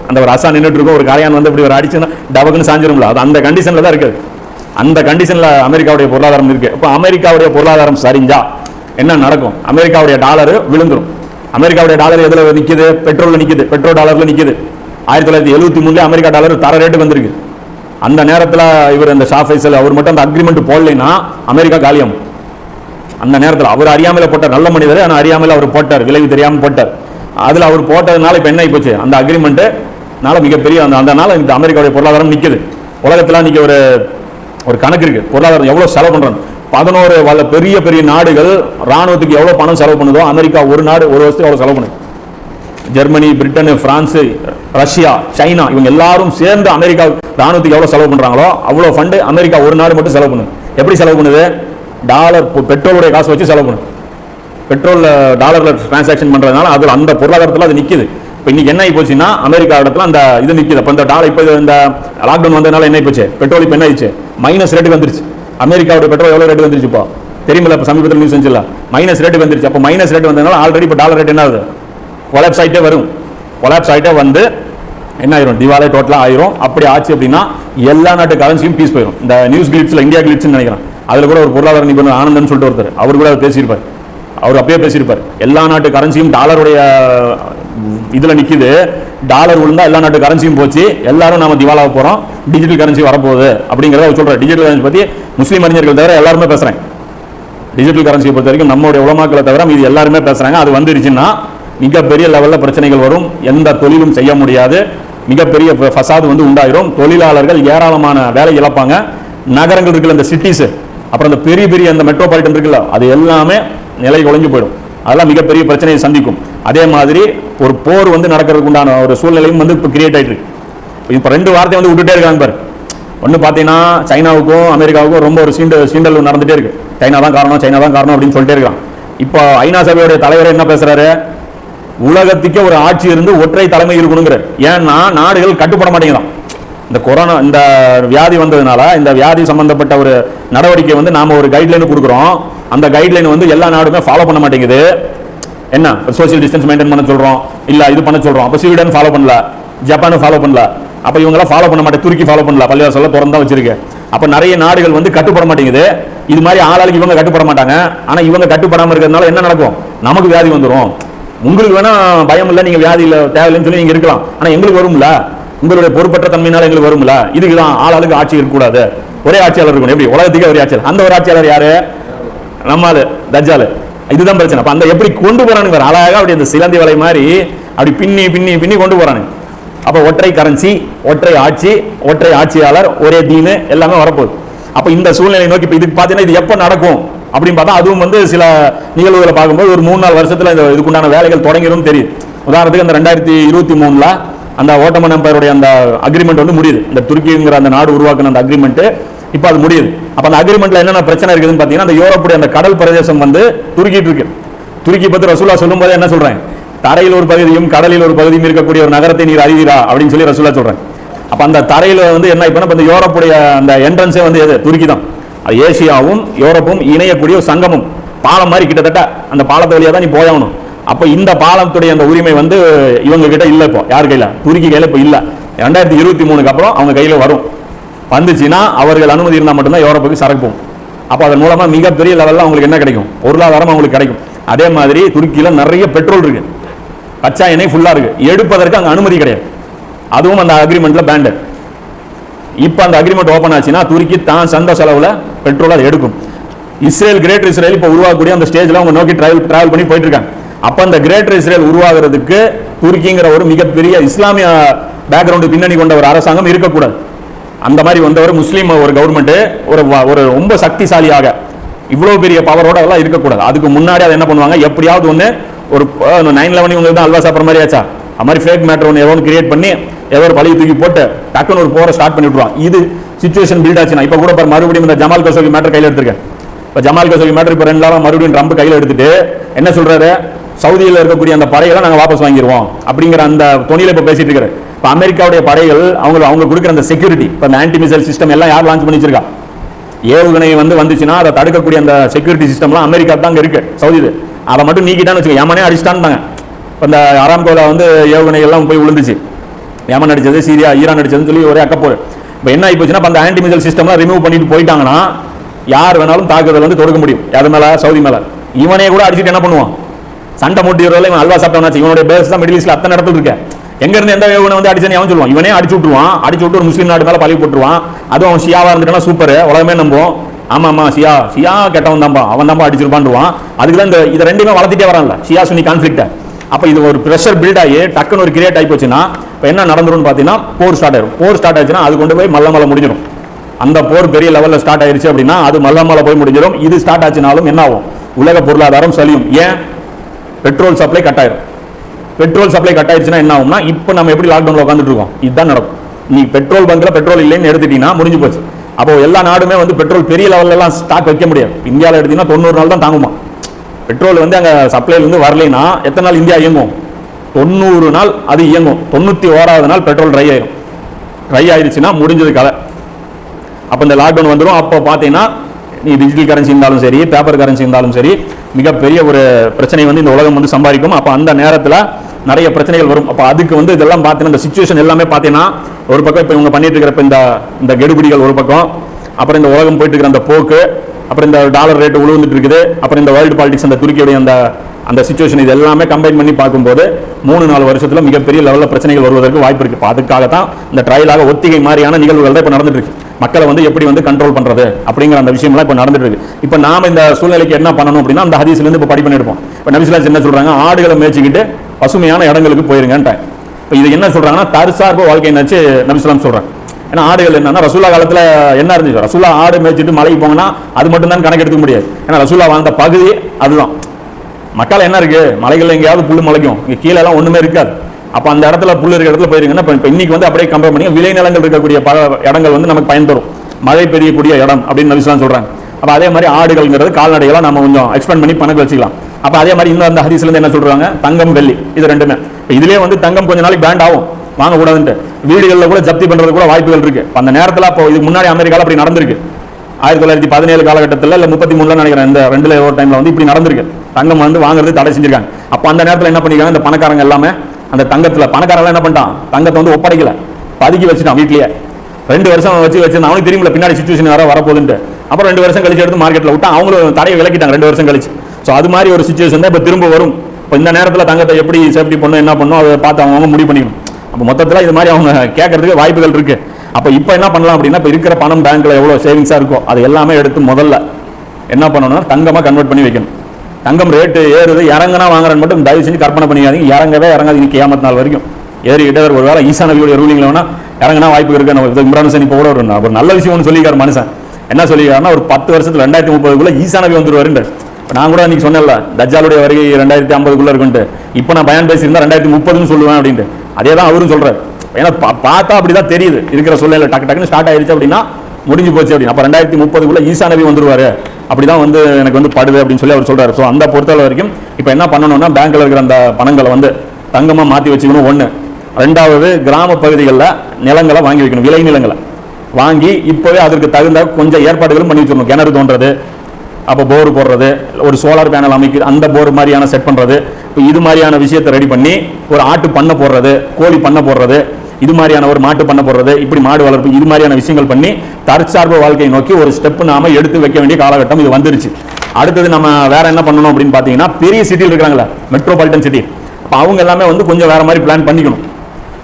அந்த ஒரு அசா நின்றுட்டு இருக்கும். ஒரு கரையான் வந்து இப்படி ஒரு அடிச்சுன்னா டபக்குன்னு சாஞ்சிரும்ல. அது அந்த கண்டிஷனில் தான் இருக்குது. அந்த கண்டிஷனில் அமெரிக்காவுடைய பொருளாதாரம் இருக்கு. இப்போ அமெரிக்காவுடைய பொருளாதாரம் சரிஞ்சா என்ன நடக்கும்? அமெரிக்காவுடைய டாலர் விழுந்துரும். அமெரிக்காவுடைய டாலர் எதில் நிற்கிது பெட்ரோலில் நிற்குது பெட்ரோல் டாலரில் நிற்கிது ஆயிரத்தி தொள்ளாயிரத்தி எழுபத்தி மூணுல அமெரிக்கா டாலர் தர ரேட்டு வந்திருக்கு. அந்த நேரத்தில் இவர் அந்த ஷா ஃபைசல் அவர் மட்டும் அந்த அக்ரிமெண்ட் போடலைன்னா அமெரிக்கா காலியாகும். அந்த நேரத்தில் அவர் அறியாமல் போட்டார் நல்ல மனிதர் ஆனால் அறியாமல் அவர் போட்டார். விளைவு தெரியாமல் போட்டார். அதில் அவர் போட்டதுனால இப்போ என்ன ஆகிப்போச்சு போச்சு? அந்த அக்ரிமெண்ட்டுனால மிகப்பெரிய அந்த அந்த நாள் இந்த அமெரிக்காவுடைய பொருளாதாரம் நிற்குது உலகத்தில் இன்னைக்கு ஒரு ஒரு கணக்கு இருக்கு. பொருளாதாரம் எவ்வளவு செலவு பண்றாங்க? பதினோரு வல்ல பெரிய பெரிய நாடுகள் ராணுவத்துக்கு எவ்வளவு பணம் செலவு பண்ணுதோ அமெரிக்கா ஒரு நாடு ஒரு வருஷத்துக்கு எவ்வளவு செலவு பண்ணுது? Germany Britain France Russia China இவங்க எல்லாரும் சேர்ந்து அமெரிக்கா ராணுவத்துக்கு எவ்வளவு செலவு பண்றாங்களோ அவ்வளவு ஃபண்டு அமெரிக்கா ஒரு நாடு மட்டும் செலவு பண்ணுது. எப்படி செலவு பண்ணுது? டாலர் பெட்ரோலுடைய காசு வச்சு செலவு பண்ணுது. பெட்ரோல் டாலர்ல டிரான்சாக்ஷன் பண்றதுனால அதுல அந்த பொருளாதாரத்தில் அது நிக்குது. இப்போ இன்னைக்கு என்ன ஆகி போச்சுன்னா அமெரிக்கா இடத்துல அந்த இது நிற்கிது அப்போ இந்த டாலர் இப்போ இந்த லாக்டவுன் வந்ததுனால என்ன ஆகி போச்சு? பெட்ரோல் இப்போ என்ன ஆயிடுச்சு? மைனஸ் ரேட்டுக்கு வந்துருச்சு. அமெரிக்காவோட பெட்ரோல் எவ்வளோ ரேட்டு வந்துருச்சு இப்போ? தெரியுமில்ல இப்போ சமீபத்தில் நியூஸ் வந்துச்சுல மைனஸ் ரேட்டு வந்துருச்சு. அப்போ மைனஸ் ரேட் வந்ததுனால ஆல்ரெடி இப்போ டாலர் ரேட் என்ன ஆகுது? கொலாப்ஸ் ஆகிட்டே வரும். கொலாப்ஸ் ஆகிட்டே வந்து என்ன ஆயிரும்? திவாலே டோட்டலாக ஆயிரும். அப்படி ஆச்சு அப்படின்னா எல்லா நாட்டு கரன்சியும் பீஸ் போயிடும் இந்த நியூஸ் கிளிப்ஸில் இந்தியா கிளிப்ஸ்னு நினைக்கிறேன். அதில் கூட ஒரு பொருளாதார நிபுணர் ஆனந்தன் சொல்லிட்டு ஒருத்தர். அவர் கூட அவர் பேசியிருப்பார். அவர் அப்பயே பேசியிருப்பார். எல்லா நாட்டு கரன்சியும் டாலருடைய இதில் நிற்கிது டாலர் விழுந்தா எல்லா நாட்டு கரன்சியும் போச்சு. எல்லாரும் நம்ம திவாலாக போகிறோம் டிஜிட்டல் கரன்சி வரப்போகுது அப்படிங்கிறத சொல்கிறேன் டிஜிட்டல் கரன்சி பற்றி முஸ்லீம் அறிஞர்கள் தவிர எல்லாருமே பேசுகிறேன் டிஜிட்டல் கரன்சியை பொறுத்த வரைக்கும் நம்மளுடைய உலமாக்களை தவிர மீது எல்லாருமே பேசுகிறாங்க அது வந்துருச்சுன்னா மிகப்பெரிய லெவலில் பிரச்சனைகள் வரும். எந்த தொழிலும் செய்ய முடியாது. மிகப்பெரிய ஃபசாது வந்து உண்டாயிரும். தொழிலாளர்கள் ஏராளமான வேலை இழப்பாங்க. நகரங்கள் இருக்குல்ல இந்த சிட்டிஸ் அப்புறம் இந்த பெரிய பெரிய அந்த மெட்ரோபாலிட்டன் இருக்குல்ல அது எல்லாமே நிலை குலைஞ்சு போயிடும். அதெல்லாம் மிகப்பெரிய பிரச்சனையை சந்திக்கும். அதே மாதிரி ஒரு போர் வந்து நடக்கிறதுக்கு உண்டான ஒரு சூழ்நிலையும் வந்து இப்போ கிரியேட் ஆகிட்டு இருக்கு. இப்போ ரெண்டு வார்த்தை வந்து விட்டுட்டே இருக்காங்க பாரு. ஒன்று பார்த்தீங்கன்னா சைனாவுக்கும் அமெரிக்காவுக்கும் ரொம்ப ஒரு சீண்ட சீண்டல் நடந்துகிட்டே இருக்கு. சைனா தான் காரணம் சைனா தான் காரணம் அப்படின்னு சொல்லிட்டே இருக்கான். இப்போ ஐநா சபையோட தலைவர் என்ன பேசுறாரு? உலகத்துக்கே ஒரு ஆட்சி இருந்து ஒற்றை தலைமை இருக்கணுங்கிற ஏன்னா நாடுகள் கட்டுப்பட மாட்டேங்குதான் இந்த கொரோனா இந்த வியாதி வந்ததுனால இந்த வியாதி சம்பந்தப்பட்ட ஒரு நடவடிக்கை வந்து நாம ஒரு கைட்லைன் கொடுக்குறோம். அந்த கைட்லைன் வந்து எல்லா நாடுமே ஃபாலோ பண்ண மாட்டேங்குது. என்ன? சோஷியல் டிஸ்டன்ஸ் மெயின்டைன் பண்ண சொல்கிறோம் இல்லை இது பண்ண சொல்கிறோம் அப்போ ஸ்வீடன் ஃபாலோ பண்ணல. ஜப்பானும் ஃபாலோ பண்ணல. அப்போ இவங்களாம் ஃபாலோ பண்ண மாட்டேன். துருக்கி ஃபாலோ பண்ணல. பள்ளிவாசல்ல திறந்தா வச்சிருக்கு அப்போ நிறைய நாடுகள் வந்து கட்டுப்பட மாட்டேங்குது. இது மாதிரி ஆளாளுக்கு இவங்க கட்டுப்பட மாட்டாங்க. ஆனால் இவங்க கட்டுப்படாமல் இருக்கிறதுனால என்ன நடக்கும்? நமக்கு வியாதி வந்துடும் உங்களுக்கு வேணா பயம் இல்லை நீங்கள் வியாதி இல்லை தேவையில்லைன்னு சொல்லி நீங்கள் இருக்கலாம். ஆனால் எங்களுக்கு வரும்ல. உங்களுடைய பொறுப்பற்ற தன்மையினால எங்களுக்கு வரும்ல. இதுக்குதான் ஆளாளுக்கு ஆட்சி இருக்கக்கூடாது. ஒரே ஆட்சியாளர் இருக்கணும். எப்படி? உலகத்துக்கே ஒரே ஆட்சியாளர். அந்த ஒரு ஆட்சியாளர் யாரு? நம்மால் தஜாலு இதுதான் பிரச்சனை. அப்போ அந்த எப்படி கொண்டு போறானுங்க அழகாக அப்படி அந்த சிலந்தி வலை மாதிரி அப்படி பின்னி பின்னி பின்னி கொண்டு போறானுங்க. அப்போ ஒற்றை கரன்சி ஒற்றை ஆட்சி ஒற்றை ஆட்சியாளர் ஒரே தீனு எல்லாமே வரப்போகுது. அப்போ இந்த சூழ்நிலை நோக்கி இப்போ இதுக்கு பார்த்தீங்கன்னா இது எப்போ நடக்கும் அப்படின்னு பார்த்தா அதுவும் வந்து சில நிகழ்வுகளை பார்க்கும்போது ஒரு மூணு நாலு வருஷத்தில் இந்த இதுக்குண்டான வேலைகள் தொடங்கிடும் தெரியுது. உதாரணத்துக்கு அந்த ரெண்டாயிரத்தி இருபத்தி மூணில் அந்த ஓட்டமன் எம்பையருடைய அந்த அக்ரிமெண்ட் வந்து முடியுது. இந்த துருக்கிங்கிற அந்த நாடு உருவாக்குன அந்த அக்ரிமெண்ட்டு இப்போ அது முடியுது. அப்போ அந்த அக்ரிமெண்ட்ல என்னென்ன பிரச்சனை இருக்குதுன்னு பார்த்தீங்கன்னா அந்த யூரோப்புடைய அந்த கடல் பிரதேசம் வந்து துருக்கிட்டு இருக்கு. துருக்கி பத்தி ரசூலா சொல்லும்போது என்ன சொல்றேன்? தரையில் ஒரு பகுதியும் கடலில் ஒரு பகுதியும் இருக்கக்கூடிய ஒரு நகரத்தை நீர் அறிவீரா அப்படின்னு சொல்லி ரசூலா சொல்றேன். அப்போ அந்த தரையில் வந்து என்ன இப்போ இந்த யூரோப்புடைய அந்த என்ட்ரன்ஸே வந்து எது? துருக்கி தான். அது ஏசியாவும் யூரோப்பும் இணையக்கூடிய ஒரு சங்கமும். பாலம் மாதிரி கிட்டத்தட்ட அந்த பாலத்து வழியா தான் நீ போயாகணும் அப்போ இந்த பாலத்துடைய அந்த உரிமை வந்து இவங்க கிட்ட இல்லை இப்போ. யார் கையில்? துருக்கி கையில் இப்போ இல்லை. ரெண்டாயிரத்தி இருபத்தி மூணுக்கு அப்புறம் அவங்க கையில் வரும். வந்துச்சுன்னா அவர்கள் அனுமதி இருந்தால் மட்டும்தான் யூரோப்புக்கு சரக்கு போகும். அப்போ அதன் மூலமாக மிகப்பெரிய லெவலில் அவங்களுக்கு என்ன கிடைக்கும்? பொருளாதாரம் அவங்களுக்கு கிடைக்கும். அதே மாதிரி துருக்கியில் நிறைய பெட்ரோல் இருக்குது கச்சா எண்ணெய் ஃபுல்லாக இருக்குது எடுப்பதற்கு அங்கே அனுமதி கிடையாது. அதுவும் அந்த அக்ரிமெண்ட்டில் பேண்டு இப்போ அந்த அக்ரிமெண்ட் ஓப்பன் ஆச்சுன்னா துருக்கி தான் சொந்த செலவில் பெட்ரோல் அதை எடுக்கும். இஸ்ரேல் கிரேட் இஸ்ரேல் இப்போ உருவாக்கக்கூடிய அந்த ஸ்டேஜில் அவங்க நோக்கி ட்ராவல் ட்ராவல் பண்ணி போயிட்டு இருக்காங்க அப்ப அந்த கிரேட்டர் இஸ்ரேல் உருவாகிறதுக்கு துருக்கிங்கிற ஒரு மிகப்பெரிய இஸ்லாமிய பேக்ரவுண்டு பின்னணி கொண்ட ஒரு அரசாங்கம் இருக்கக்கூடாது. அந்த மாதிரி வந்தவர் முஸ்லீம் ஒரு கவர்மெண்ட் ஒரு ஒரு ரொம்ப சக்திசாலியாக இவ்வளோ பெரிய பவரோட எல்லாம் இருக்கக்கூடாது. அதுக்கு முன்னாடி அதை என்ன பண்ணுவாங்க? எப்படியாவது ஒன்று ஒரு நைன் லெவன் இவங்க தான் அல்வா சாப்பிட்ற மாதிரி ஆச்சா? அது மாதிரி ஃபேக் மேட்டர் ஒன்று ஏதோ ஒன்று கிரியேட் பண்ணி ஏதோ ஒரு பழைய தூக்கி போட்டு டக்குன்னு ஒரு போரை ஸ்டார்ட் பண்ணி இது சுச்சுவேஷன் பில்ட் ஆச்சுன்னா இப்போ கூட பாரு மறுபடியும் இந்த ஜமால் கசோகி மேட்டர் கையில் எடுத்திருக்கேன். இப்போ ஜமால் கசோகி மேட்டர் இப்போ ரெண்டு நாளாக மறுபடியும் ட்ரம்ப் கையில் எடுத்துட்டு என்ன சொல்கிறாரு சவுதியில் இருக்கக்கூடிய அந்த படைகளை நாங்கள் வாபஸ் வாங்கிடுவோம் அப்படிங்கிற அந்த தொனியில இப்போ பேசிட்டு இருக்காரு. இப்போ அமெரிக்காவுடைய படைகள் அவங்க அவங்க கொடுக்குற அந்த செக்யூரிட்டி இப்போ அந்த ஆன்டி மிசைல் சிஸ்டம் எல்லாம் யார் லான்ச் பண்ணி வச்சிருக்கா ஏவுகணை வந்து வந்துச்சுன்னா அதை தடுக்கக்கூடிய அந்த செக்யூரிட்டி சிஸ்டம்லாம் அமெரிக்கா தான் இருக்கு சவுதி அதை மட்டும் நீக்கிட்டான்னு வச்சுக்கோ யமனே அடிச்சிட்டான்ட்டாங்க இப்போ இந்த அராம்கோல வந்து ஏவுகணை எல்லாம் போய் விழுந்துச்சு. யமன் அடிச்சது சீரியா ஈரான் அடிச்சதுன்னு சொல்லி ஒரே அக்கப்போர். இப்போ என்ன ஆகி போச்சுன்னா அந்த ஆன்டி மிசைல் சிஸ்டம்லாம் ரிமூவ் பண்ணிட்டு போயிட்டாங்கன்னா யார் வேணாலும் தாக்குதல் வந்து தொடுக்க முடியும். அது மேலே? சவுதி மேலே. இவனே கூட அடிச்சுட்டு என்ன பண்ணுவான்? சண்டை மூட்டி வரல இவன் அல்வா சாப்பிட்டவனாச்சு இவனுடைய பேஸ் தான் மிடில் ஈஸ்ட்ல அத்தனை இடத்துல இருக்கு எங்க இருந்து எந்த இவனை வந்து அடிச்சு அவன் சொல்லுவான். இவனே அடிச்சு விட்டுருவான். அடிச்சு விட்டு ஒரு முஸ்லீம் நாடு மேல பழி போட்டுருவான். அதுவும் அவன் ஷியாவா இருந்துட்டானா சூப்பர் உலகமே நம்புவோம் ஆமா ஆமா ஷியா ஷியா கெட்டவன் தான்பா அவன் தான்பா அடிச்சிருப்பான்டுவான் அதுக்கு தான் இந்த இதை ரெண்டுமே வளர்த்துட்டே வரான்ல. ஷியா சுனி கான்ஃபிளிக்ட அப்ப இது ஒரு ப்ரெஷர் பில்ட் ஆகி டக்குன்னு ஒரு கிரியேட் ஆகி போச்சுன்னா இப்போ என்ன நடந்துரும்னு பார்த்தீங்கன்னா போர் ஸ்டார்ட் ஆயிரும். போர் ஸ்டார்ட் ஆச்சுன்னா அது கொண்டு போய் மல்ல முடிஞ்சிடும் அந்த போர் பெரிய லெவலில் ஸ்டார்ட் ஆயிருச்சு அப்படின்னா அது மல்ல போய் முடிஞ்சிடும் இது ஸ்டார்ட் ஆச்சுனாலும் என்ன ஆகும்? உலக பொருளாதாரம் சலியும். ஏன்? பெட்ரோல் சப்ளை கட் ஆயிரும். பெட்ரோல் சப்ளை கட் ஆயிடுச்சுன்னா என்ன ஆகும்னா இப்போ நம்ம எப்படி லாக்டவுனில் உட்காந்துட்டு இருக்கோம்? இதுதான் நடக்கும். நீ பெட்ரோல் பங்க்ல பெட்ரோல் இல்லைன்னு எடுத்துட்டீங்கன்னா முடிஞ்சு போச்சு. அப்போ எல்லா நாடுமே வந்து பெட்ரோல் பெரிய லெவல்லலாம் ஸ்டாக் வைக்க முடியாது. இந்தியாவில் எடுத்தீங்கன்னா தொண்ணூறு நாள் தான் தாங்குமா? பெட்ரோல் வந்து அங்கே சப்ளைலேருந்து வரலைன்னா எத்தனை நாள் இந்தியா இயங்கும்? தொண்ணூறு நாள் அது இயங்கும். தொண்ணூற்றி ஓராவது நாள் பெட்ரோல் ட்ரை ஆயிடும் ட்ரை ஆயிடுச்சுன்னா முடிஞ்சது கதை. அப்போ இந்த லாக்டவுன் வந்துடும் அப்போ பார்த்தீங்கன்னா நீ டிஜிட்டல் கரன்சி இருந்தாலும் சரி பேப்பர் கரன்சி இருந்தாலும் சரி மிகப்பெரிய ஒரு பிரச்சனை வந்து இந்த உலகம் வந்து சம்பாதிக்கும். அப்போ அந்த நேரத்தில் நிறைய பிரச்சனைகள் வரும். அப்போ அதுக்கு வந்து இதெல்லாம் பார்த்தீங்கன்னா இந்த சுச்சுவேஷன் எல்லாமே பார்த்தீங்கன்னா ஒரு பக்கம் இப்போ இவங்க பண்ணிட்டு இருக்கிறப்ப இந்த இந்த கெடுபிடிகள் ஒரு பக்கம் அப்புறம் இந்த உலகம் போயிட்டு இருக்கிற அந்த போக்கு அப்புறம் இந்த டாலர் ரேட் உழுந்துட்டு இருக்குது அப்புறம் இந்த வேர்ல்டு பாலிடிக்ஸ் அந்த துருக்கியுடைய அந்த அந்த சுச்சுவேஷன் இது எல்லாமே கம்பைன் பண்ணி பார்க்கும்போது மூணு நாலு வருஷத்தில் மிகப்பெரிய லெவலில் பிரச்சனைகள் வருவதற்கு வாய்ப்பு இருக்குது அதுக்காக தான் இந்த ட்ரையலாக ஒத்திகை மாதிரியான நிகழ்வுகள் தான் இப்போ நடந்துட்டு இருக்கு. மக்களை வந்து எப்படி வந்து கண்ட்ரோல் பண்ணுறது அப்படிங்கிற அந்த விஷயம்லாம் இப்போ நடந்துட்டு இருக்கு இப்போ நாம இந்த சூழ்நிலைக்கு என்ன பண்ணணும் அப்படின்னா அந்த ஹதீஸ்லேருந்து இப்போ படி பண்ணிருப்போம் இப்போ நபிசுலாஸ் என்ன சொல்கிறாங்க ஆடுகளை மேய்ச்சிக்கிட்டு பசுமையான இடங்களுக்கு போயிருங்கன்ட்டாங்க. இப்போ இது என்ன சொல்கிறாங்கன்னா தற்சார்பு வாழ்க்கை நினைச்சு நபிசுலாம் சொல்கிறேன் ஏன்னா ஆடுகள் என்னன்னா ரசூலா காலத்தில் என்ன இருந்துச்சு? ரசூலா ஆடு மேய்ச்சிட்டு மலைக்கு போங்கன்னா அது மட்டும் தான் கணக்கு எடுக்க முடியாது. ஏன்னா ரசூலா வாழ்ந்த பகுதி அதுதான். மக்கள் என்ன இருக்குது மலைகள் எங்கேயாவது புல் முளைக்கும். இங்கே கீழே எல்லாம் இருக்காது. அப்போ அந்த இடத்துல புல் இருக்கிற இடத்துல போயிருங்கன்னா இப்போ இன்னைக்கு வந்து அப்படியே கம்பேர் பண்ணி விளைநிலங்கள் இருக்கக்கூடிய பல இடங்கள் வந்து நமக்கு பயன் தரும் மழை பெய்யக்கூடிய இடம் அப்படின்னு நபிஸ்லாம் சொல்கிறாங்க அப்போ அதே மாதிரி ஆடுகள்ங்கிறது கால்நடைகளாக நம்ம கொஞ்சம் எக்ஸ்பெண்ட் பண்ணி பணக்கு வச்சுக்கலாம். அப்போ அதே மாதிரி இன்னும் அந்த ஹரிசிலேருந்து என்ன சொல்கிறாங்க தங்கம் வெள்ளி இது ரெண்டுமே. இப்போ இதுலேயே வந்து தங்கம் கொஞ்ச நாளைக்கு பேண்ட் ஆகும். வாங்கக்கூடாதுன்ட்டு. வீடுகளில் கூட ஜப்தி பண்ணுறது கூட வாய்ப்புகள் இருக்குது அந்த நேரத்தில் அப்போ இதுக்கு முன்னாடி அமெரிக்காவில் அப்படி நடந்திருக்கு. ஆயிரத்தி தொள்ளாயிரத்தி பதினேழு காலகட்டத்தில் இல்லை முப்பத்தி மூணுல நினைக்கிறேன் இந்த ரெண்டுல ஒரு டைமில் வந்து இப்படி நடந்திருக்கு. தங்கம் வந்து வாங்குறது தடை செஞ்சிருக்காங்க. அப்போ அந்த நேரத்தில் என்ன பண்ணிருக்காங்க? இந்த பணக்காரங்க எல்லாமே அந்த தங்கத்தில் பணக்காரெல்லாம் என்ன பண்ணிட்டான்? தங்கத்தை வந்து ஒப்படைக்கல. பதுக்கி வச்சுட்டான் வீட்லேயே. ரெண்டு வருஷம் வச்சு வச்சு அவனுக்கு தெரியுமில்ல பின்னாடி சுச்சுவேஷன் வேறு வரப்போகுதுன்ட்டு. அப்புறம் ரெண்டு வருஷம் கழிச்சு எடுத்து மார்க்கெட்டில் விட்டா அவங்களும் தடையை விலக்கிட்டாங்க ரெண்டு வருஷம் கழிச்சு. ஸோ அது மாதிரி ஒரு சுச்சுவேஷன் தான் இப்போ திரும்ப வரும். இப்போ இந்த நேரத்தில் தங்கத்தை எப்படி சேஃப்டி பண்ணும் என்ன பண்ணும் அதை பார்த்து அவங்க முடிவு பண்ணிக்கணும். அப்போ மொத்தத்தில் இது மாதிரி அவங்க கேட்கறதுக்கு வாய்ப்புகள் இருக்குது அப்போ இப்போ என்ன பண்ணலாம் அப்படின்னா இப்போ இருக்கிற பணம் பேங்க்கில் எவ்வளோ சேவிங்ஸாக இருக்கோ அது எல்லாமே எடுத்து முதல்ல என்ன பண்ணணும்னா தங்கமாக கன்வெர்ட் பண்ணி வைக்கணும். தங்கம் ரேட்டு ஏறுது இறங்குனா வாங்குறேன்னு மட்டும் தயவு செஞ்சு கற்பனை பண்ணிக்காதீங்க. இறங்கவே இறங்காது இன்னைக்கு ஏமத்து நாள் வரைக்கும். ஏறிக்கிட்டே ஒரு வேலை ஈசா நபியோட ரூலிங்கில் வேணா இறங்கினா வாய்ப்பு இருக்கு. நம்ம இம்ரான் சனி இப்போ கூட ஒரு ஒரு நல்ல விஷயம் ஒன்று சொல்லிக்கார் மனுஷன். என்ன சொல்லியிருக்காருன்னா ஒரு பத்து வருஷத்துல ரெண்டாயிரத்தி முப்பதுக்குள்ள ஈசா நபி வந்துருவாருன்ற நான் கூட அன்னைக்கு சொன்னேன்ல தஜ்ஜாலுடைய வருகை ரெண்டாயிரத்தி ஐம்பதுக்குள்ள இருக்குன்ட்டு. இப்போ நான் பயன் பேசியிருந்தா ரெண்டாயிரத்தி முப்பதுன்னு சொல்லுவேன் அப்படின்ட்டு. அதே தான் அவரும் சொல்றாரு. ஏன்னா பா- பார்த்தா அப்படிதான் தெரியுது. இருக்கிற சூழ்நிலை டக்கு டக்குன்னு ஸ்டார்ட் ஆயிருச்சு அப்படின்னா முடிஞ்சு போச்சு அப்படின்னு. அப்போ ரெண்டாயிரத்தி முப்பதுக்குள்ளே ஈசா நபி வந்துருவாரு. அப்படிதான் வந்து எனக்கு வந்து படுது அப்படின்னு சொல்லி அவர் சொல்கிறார் ஸோ அந்த பொறுத்தளவு வரைக்கும் இப்போ என்ன பண்ணணும்னா பேங்க்கில் இருக்கிற அந்த பணங்களை வந்து தங்கமாக மாற்றி வச்சுக்கணும். ஒன்று ரெண்டாவது கிராம பகுதிகளில் நிலங்களை வாங்கி வைக்கணும். விளை நிலங்களை. வாங்கி இப்போவே அதற்கு தகுந்த கொஞ்சம் ஏற்பாடுகளும் பண்ணி வச்சிடணும். கிணறு தோன்றது அப்போ போர் போடுறது ஒரு சோலார் பேனல் அமைக்க அந்த போர் மாதிரியான செட் பண்ணுறது இப்போ இது மாதிரியான விஷயத்தை ரெடி பண்ணி ஒரு ஆட்டு பண்ணை போடுறது கோழி பண்ணை போடுறது இது மாதிரியான ஒரு மாட்டு பண்ண போடுறது இப்படி மாடு வளர்ப்பு இது மாதிரியான விஷயங்கள் பண்ணி தற்சார்பு வாழ்க்கையை நோக்கி ஒரு ஸ்டெப் நாம எடுத்து வைக்க வேண்டிய காலகட்டம் இது வந்துருச்சு. அடுத்தது நம்ம வேற என்ன பண்ணணும் அப்படின்னு பார்த்தீங்கன்னா பெரிய சிட்டியில் இருக்கிறாங்களா மெட்ரோபாலிட்டன் சிட்டி இப்போ அவங்க எல்லாமே வந்து கொஞ்சம் வேற மாதிரி பிளான் பண்ணிக்கணும்.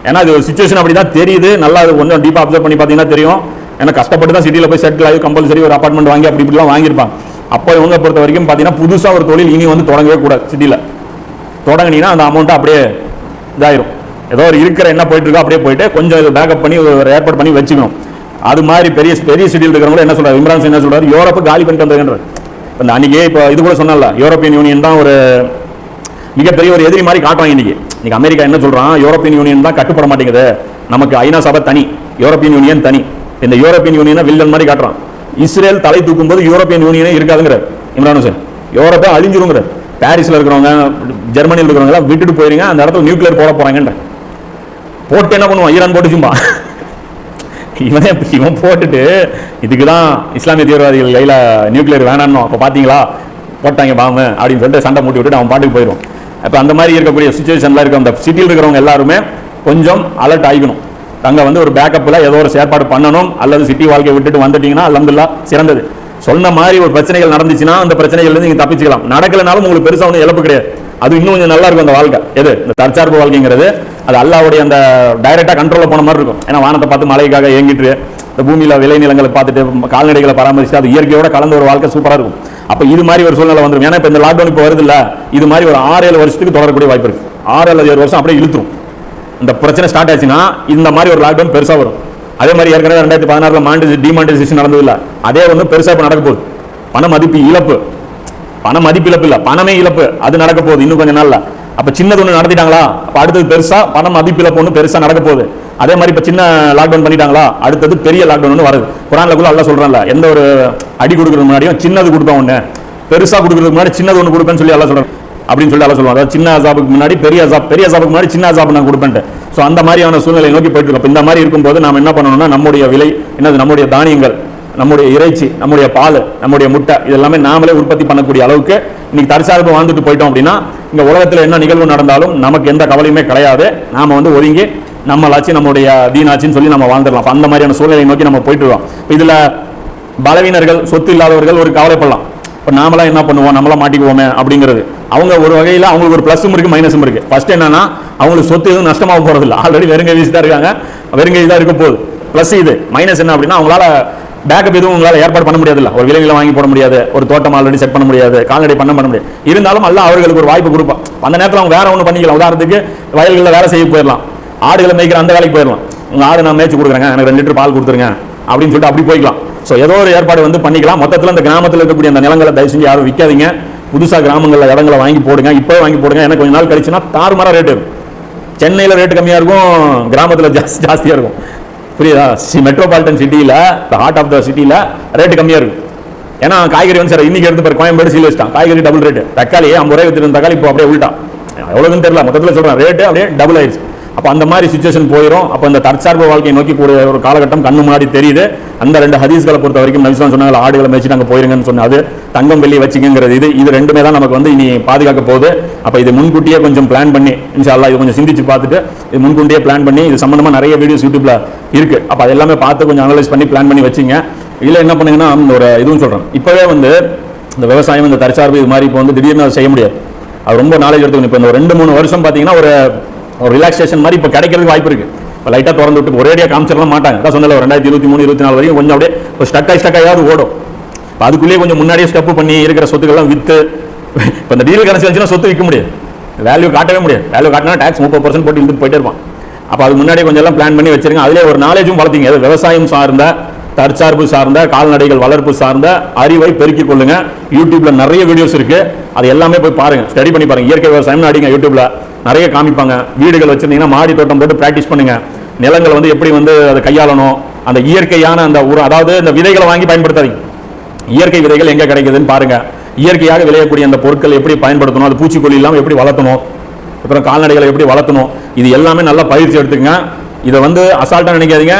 ஏன்னா இது சுச்சுவேஷன் அப்படி தான் தெரியுது. நல்லா அது கொஞ்சம் டீப்பாக அப்சர்வ் பண்ணி பார்த்தீங்கன்னா தெரியும். ஏன்னா கஷ்டப்பட்டு தான் சிட்டியில் போய் செட்டில் ஆகி கம்பல்சரி ஒரு அப்பார்ட்மெண்ட் வாங்கி அப்படி இப்படிலாம் வாங்கியிருப்பாங்க. அப்போ இவங்க பொறுத்த வரைக்கும் பார்த்தீங்கன்னா புதுசாக ஒரு தொழில் இனி வந்து தொடங்கவே கூடாது சிட்டியில் தொடங்கினீங்கன்னா அந்த அமௌண்ட்டை அப்படியே இதாயிரும். ஏதோ ஒரு இருக்கிற என்ன போயிட்டு இருக்கோ அப்படியே போயிட்டு கொஞ்சம் இது பேக்கப் பண்ணி ஒரு ஏற்பாடு பண்ணி வச்சுக்கணும். அது மாதிரி பெரிய பெரிய சிட்டியில் இருக்கிறவங்க என்ன சொல்றாரு? இம்ரான் ஹுசைன் என்ன சொல்றாரு? யூரோப்பு காலி பண்ணிட்டு வந்ததுன்றார் இந்த அன்னைக்கே இப்போ இது கூட சொன்னல யூரோப்பியன் யூனியன் தான் ஒரு மிகப்பெரிய ஒரு எதிரி மாதிரி காட்டுறாங்க இன்னைக்கு. இன்னைக்கு அமெரிக்கா என்ன சொல்றான்? யூரோப்பியன் யூனியன் தான் கட்டுப்பட மாட்டேங்குது. நமக்கு ஐநா சபை தனி யூரோப்பியன் யூனியன் தனி. இந்த யூரோப்பியன் யூனியனை வில்லன் மாதிரி காட்டுறான். இஸ்ரேல் தலை தூக்கும் போது யூரோப்பியன் யூனியனே இருக்காதுங்கிறார் இம்ரான் ஹுசேன். யூரோப்பே அழிஞ்சிருங்கிறார். பாரிஸ்ல இருக்கிறவங்க ஜெர்மனியில் இருக்கிறவங்க எல்லாம் விட்டுட்டு போயிருங்க அந்த இடத்துல நியூக்ளியர் போட போறாங்கன்ற போட்டு என்ன பண்ணுவான்? ஈரான் போட்டு சும்மா. இவனே இவன் போட்டுட்டு இதுக்கு தான் இஸ்லாமிய தீவிரவாதிகள் கையில் நியூக்ளியர் வேணான்னு அப்போ பார்த்தீங்களா போட்டாங்க பாம்பு அப்படின்னு சொல்லிட்டு சண்டை மூட்டி விட்டுட்டு அவன் பாட்டுக்கு போயிடும் இப்போ அந்த மாதிரி இருக்கக்கூடிய சுச்சுவேஷனில் இருக்க அந்த சிட்டியில் இருக்கிறவங்க எல்லாருமே கொஞ்சம் அலர்ட் ஆகிக்கணும் அங்கே வந்து ஒரு பேக்கப்பில் ஏதோ ஒரு செயற்பாடு பண்ணணும். அல்லது சிட்டி வாழ்க்கையை விட்டுட்டு வந்துட்டீங்கன்னா அல்ஹம்துலில்லாஹ் சிறந்தது. சொன்ன மாதிரி ஒரு பிரச்சனைகள் நடந்துச்சுன்னா அந்த பிரச்சனைகள்லேருந்து நீங்கள் தப்பிச்சுக்கலாம். நடக்கலைனாலும் உங்களுக்கு பெருசாக ஒன்றும் இழப்பு கிடையாது. அது இன்னும் கொஞ்சம் நல்லா இருக்கும் அந்த வாழ்க்கை. எது? இந்த தற்சார்பு வாழ்க்கைங்கிறது அது அல்லாவுடைய அந்த டைரெக்டாக கண்ட்ரோலில் போன மாதிரி இருக்கும். ஏன்னா வானத்தை பார்த்து மழைக்காக இயங்கிட்டு இந்த பூமியில விளைநிலங்களை பார்த்துட்டு கால்நடைகளை பராமரிச்சு அது இயற்கையோட கலந்த ஒரு வாழ்க்கை சூப்பராக இருக்கும். அப்போ இது மாதிரி ஒரு சூழ்நிலை வந்துடும் ஏன்னா இப்போ இந்த லாக்டவுன் இப்போ வருது இல்லை இது மாதிரி ஒரு ஆறு ஏழு வருஷத்துக்கு தொடரக்கூடிய வாய்ப்பு இருக்குது ஆறு ஏழு ஏழு வருஷம் அப்படியே இழுத்துரும். இந்த பிரச்சனை ஸ்டார்ட் ஆச்சுன்னா இந்த மாதிரி ஒரு லாக்டவுன் பெருசாக வரும். அதே மாதிரி ஏற்கனவே ரெண்டாயிரத்தி பதினாறில் மானிட்டை டிமானிட்டைசேஷன் நடந்ததில்லை அதே வந்து பெருசாக இப்போ நடக்க போகுது. பண மதிப்பு இழப்பு. பண மதிப்பு இல்லை பணமே இழப்பு. அது நடக்க போகுது இன்னும் கொஞ்ச நாளில். அப்போ சின்னது ஒன்று நடத்திட்டாங்களா? அப்போ அடுத்தது பெருசாக பணம் மதிப்பு இழப்பு பெருசாக பெருசா நடக்க போகுது. அதே மாதிரி இப்போ சின்ன லாக்டவுன் பண்ணிட்டாங்களா? அடுத்தது பெரிய லாக்டவுன் ஒன்று வருது. குரானில் கூட அல்ல சொல்றான்ல எந்த ஒரு அடி கொடுக்கறது முன்னாடியும் சின்னது கொடுப்பேன் ஒன்று பெருசாக கொடுக்குறதுக்கு முன்னாடி சின்னது ஒன்று கொடுப்பேன்னு சொல்லி எல்லாம் சொல்கிறேன் அப்படின்னு சொல்லி எல்லாம் சொல்லுவாங்க அதாவது சின்ன அசாபுக்கு முன்னாடி பெரிய அசாப் பெரிய அசாபுக்கு முன்னாடி சின்ன அசாப் நான் கொடுப்பேன்ட்டு. ஸோ அந்த மாதிரியான சூழ்நிலை நோக்கி போயிட்டு இருக்கோம். இந்த மாதிரி இருக்கும்போது நம்ம என்ன பண்ணணும்னா நம்முடைய விலை என்னது நம்முடைய தானியங்கள் நம்முடைய இறைச்சி நம்முடைய பால் நம்முடைய முட்டை இதெல்லாமே நாமளே உற்பத்தி பண்ணக்கூடிய அளவுக்கு இன்னைக்கு தற்சார்பு வாழ்ந்துட்டு போயிட்டோம் அப்படின்னா இந்த உலகத்தில் என்ன நிகழ்வு நடந்தாலும் நமக்கு எந்த கவலையுமே கிடையாது. நாம வந்து ஒதுங்கி நம்மளாச்சு நம்முடைய தீனாச்சின்னு சொல்லி நம்ம வாழ்ந்துடலாம். அந்த மாதிரியான சூழ்நிலை நோக்கி நம்ம போயிட்டுருவோம் இதில் பலவீனர்கள் சொத்து இல்லாதவர்கள் ஒரு கவலைப்படலாம். இப்போ நாமளாம் என்ன பண்ணுவோம்? நம்மளாம் மாட்டிக்குவோமே அப்படிங்கிறது. அவங்க ஒரு வகையில் அவங்களுக்கு ஒரு ப்ளஸும் இருக்குது மைனஸும் இருக்குது ஃபஸ்ட்டு என்னன்னா அவங்களுக்கு சொத்து எதுவும் நஷ்டமாக போகிறதில்ல ஆல்ரெடி வெறுங்கை வீசி தான் இருக்காங்க. வெறுங்கை தான் இருக்க போகுது. ப்ளஸ் இது மைனஸ் என்ன அப்படின்னா அவங்களால பேக்கப் எதுவும் உங்களால் ஏற்பாடு பண்ண முடியாதுல்ல. ஒரு விலங்குகளை வாங்கி போட முடியாது. ஒரு தோட்டம் ஆல்ரெடி செட் பண்ண முடியாது. கால்நடை பண்ண பண்ண முடியாது. இருந்தாலும் அல்ல அவர்களுக்கு ஒரு வாய்ப்பு கொடுப்பான். அந்த நேரத்தில் அவங்க வேற ஒன்று பண்ணிக்கலாம். உதாரணத்துக்கு வயல்களில் வேலை செய்ய போயிடலாம். ஆடுகளை மேய்க்கிற அந்த வேலைக்கு போயிடலாம். உங்க ஆடு நான் மேய்ச்சி கொடுக்குறேங்க. எனக்கு ரெண்டு லிட்டர் பால் கொடுத்துருங்க. அப்படின்னு சொல்லிட்டு அப்படி போய்க்கலாம். ஸோ ஏதோ ஒரு ஏற்பாடு வந்து பண்ணிக்கலாம். மொத்தத்தில் அந்த கிராமத்தில் இருக்கக்கூடிய அந்த நிலங்களை தயவு செஞ்சு யாரும் விற்காதீங்க புதுசாக கிராமங்களில் இடங்களை வாங்கி போடுங்க. இப்போ வாங்கி போடுங்க. எனக்கு கொஞ்ச நாள் கழிச்சுன்னா தாறுமாறாக ரேட்டு இருக்கும் சென்னையில் ரேட்டு கம்மியாக இருக்கும். கிராமத்தில் ஜாஸ்தி ஜாஸ்தியாக இருக்கும். புரியுதா? சி மெட்ரோபாலிட்டன் சிட்டியில் ஹார்ட் ஆஃப் த சிட்டியில் ரேட்டு கம்மியாக இருக்கும் ஏன்னா காய்கறி வந்து சார் இன்னைக்கு எடுத்து பாரு கோயம்பேடு சீல் வச்சிட்டான். காய்கறி டபுள் ரேட்டு தக்காளி ஐம்பது ரூபாய் தக்காளி இப்போ அப்படியே உள்ட்டான் எவ்வளோன்னு தெரியல. மொத்தத்தில் சொல்கிறேன் ரேட்டு அப்படியே டபுள் ஆயிடுச்சு. அப்போ அந்த மாதிரி சுச்சுவேஷன் போயிடும் அப்போ அந்த தற்சார்பு வாழ்க்கையை நோக்கி கூடிய ஒரு காலகட்டம் கண்ணு முன்னாடி தெரியுது. அந்த ரெண்டு ஹதீஸ்களை பொறுத்த வரைக்கும் நபிஸ்லாம் சொன்னாங்க ஆடுகளை மேய்ச்சி நாங்கள் போயிருங்கன்னு சொன்னது தங்கம் வெள்ளி வச்சுக்கங்கிறது இது. இது ரெண்டுமே தான் நமக்கு வந்து இனி பாதுகாக்க போகுது. அப்போ இது முன்கூட்டியே கொஞ்சம் பிளான் பண்ணி இன்ஷா அல்லாஹ் இது கொஞ்சம் சிந்திச்சு பார்த்துட்டு இது முன்கூட்டியே பிளான் பண்ணி இது சம்மந்தமாக நிறைய வீடியோஸ் யூடியூப்ல இருக்குது அப்போ அது எல்லாமே பார்த்து கொஞ்சம் அனலைஸ் பண்ணி பிளான் பண்ணி வச்சிங்க. இதில் என்ன பண்ணுங்கன்னா ஒரு இதுவும் சொல்கிறேன் இப்போவே வந்து இந்த விவசாயம் இந்த தற்சார்பு இது மாதிரி இப்போ வந்து திடீர்னு செய்ய முடியாது. அது ரொம்ப நாலேஜ் எடுத்துக்கணும். இப்போ இந்த ரெண்டு மூணு வருஷம் பார்த்தீங்கன்னா ஒரு ஒரு ரிலாக்ஸேஷன் மாதிரி இப்போ கிடைக்கிறதுக்கு வாய்ப்பு இருக்கு. இப்போ லைட்டாக திறந்து விட்டு ஒரேடியாக காமிச்சிடலாம் மாட்டாங்க. அதான் சொன்னல ரெண்டாயிரத்தி இருபத்தி மூணு இருபத்தி நாலு வரைக்கும் கொஞ்சம் அப்படியே ஒரு ஸ்டக் ஆகி ஸ்டக் ஆகாது ஓடும். இப்போ அதுக்குள்ளேயே கொஞ்சம் முன்னாடியே ஸ்டெப் பண்ணி இருக்கிற சொத்துக்கள்லாம் விற்று இப்போ இந்த டீல் கரன்சி இருந்துச்சுன்னா சொத்து விற்க முடியாது. வேல்யூ காட்டவே முடியாது. வேல்யூ காட்டினா டேக்ஸ் முப்பது பர்சன்ட் போட்டு இழுத்து போயிட்டே இருப்பான். அப்போ அது முன்னாடியே கொஞ்சம் எல்லாம் பிளான் பண்ணி வச்சிருங்க. அதிலே ஒரு நாலேஜும் வளர்த்திங்க. அது விவசாயம் சார்ந்த தற்சார்பு சார்ந்த கால்நடைகள் வளர்ப்பு சார்ந்த அறிவை பெருக்கிக் கொள்ளுங்க. யூடியூப்ல நிறைய வீடியோஸ் இருக்கு. அது எல்லாமே போய் பாருங்க. ஸ்டடி பண்ணி பாருங்க. இயற்கை விவசாயம்னு அடிங்க யூடியூப்ல நிறைய காமிப்பாங்க. வீடுகள் வச்சுருந்தீங்கன்னா மாடி தோட்டம் போட்டு ப்ராக்டிஸ் பண்ணுங்கள் நிலங்கள் வந்து எப்படி வந்து அதை கையாளணும். அந்த இயற்கையான அந்த உரம் அதாவது இந்த விதைகளை வாங்கி பயன்படுத்தாதீங்க. இயற்கை விதைகள் எங்கே கிடைக்குதுன்னு பாருங்கள் இயற்கையாக விளையக்கூடிய அந்த பொருட்கள் எப்படி பயன்படுத்தணும் அது பூச்சிக்கொல்லி இல்லாமல் எப்படி வளர்த்தணும் அப்புறம் கால்நடைகளை எப்படி வளர்த்தணும் இது எல்லாமே நல்லா பயிற்சி எடுத்துக்கங்க. இதை வந்து அசால்ட்டாக நினைக்காதீங்க.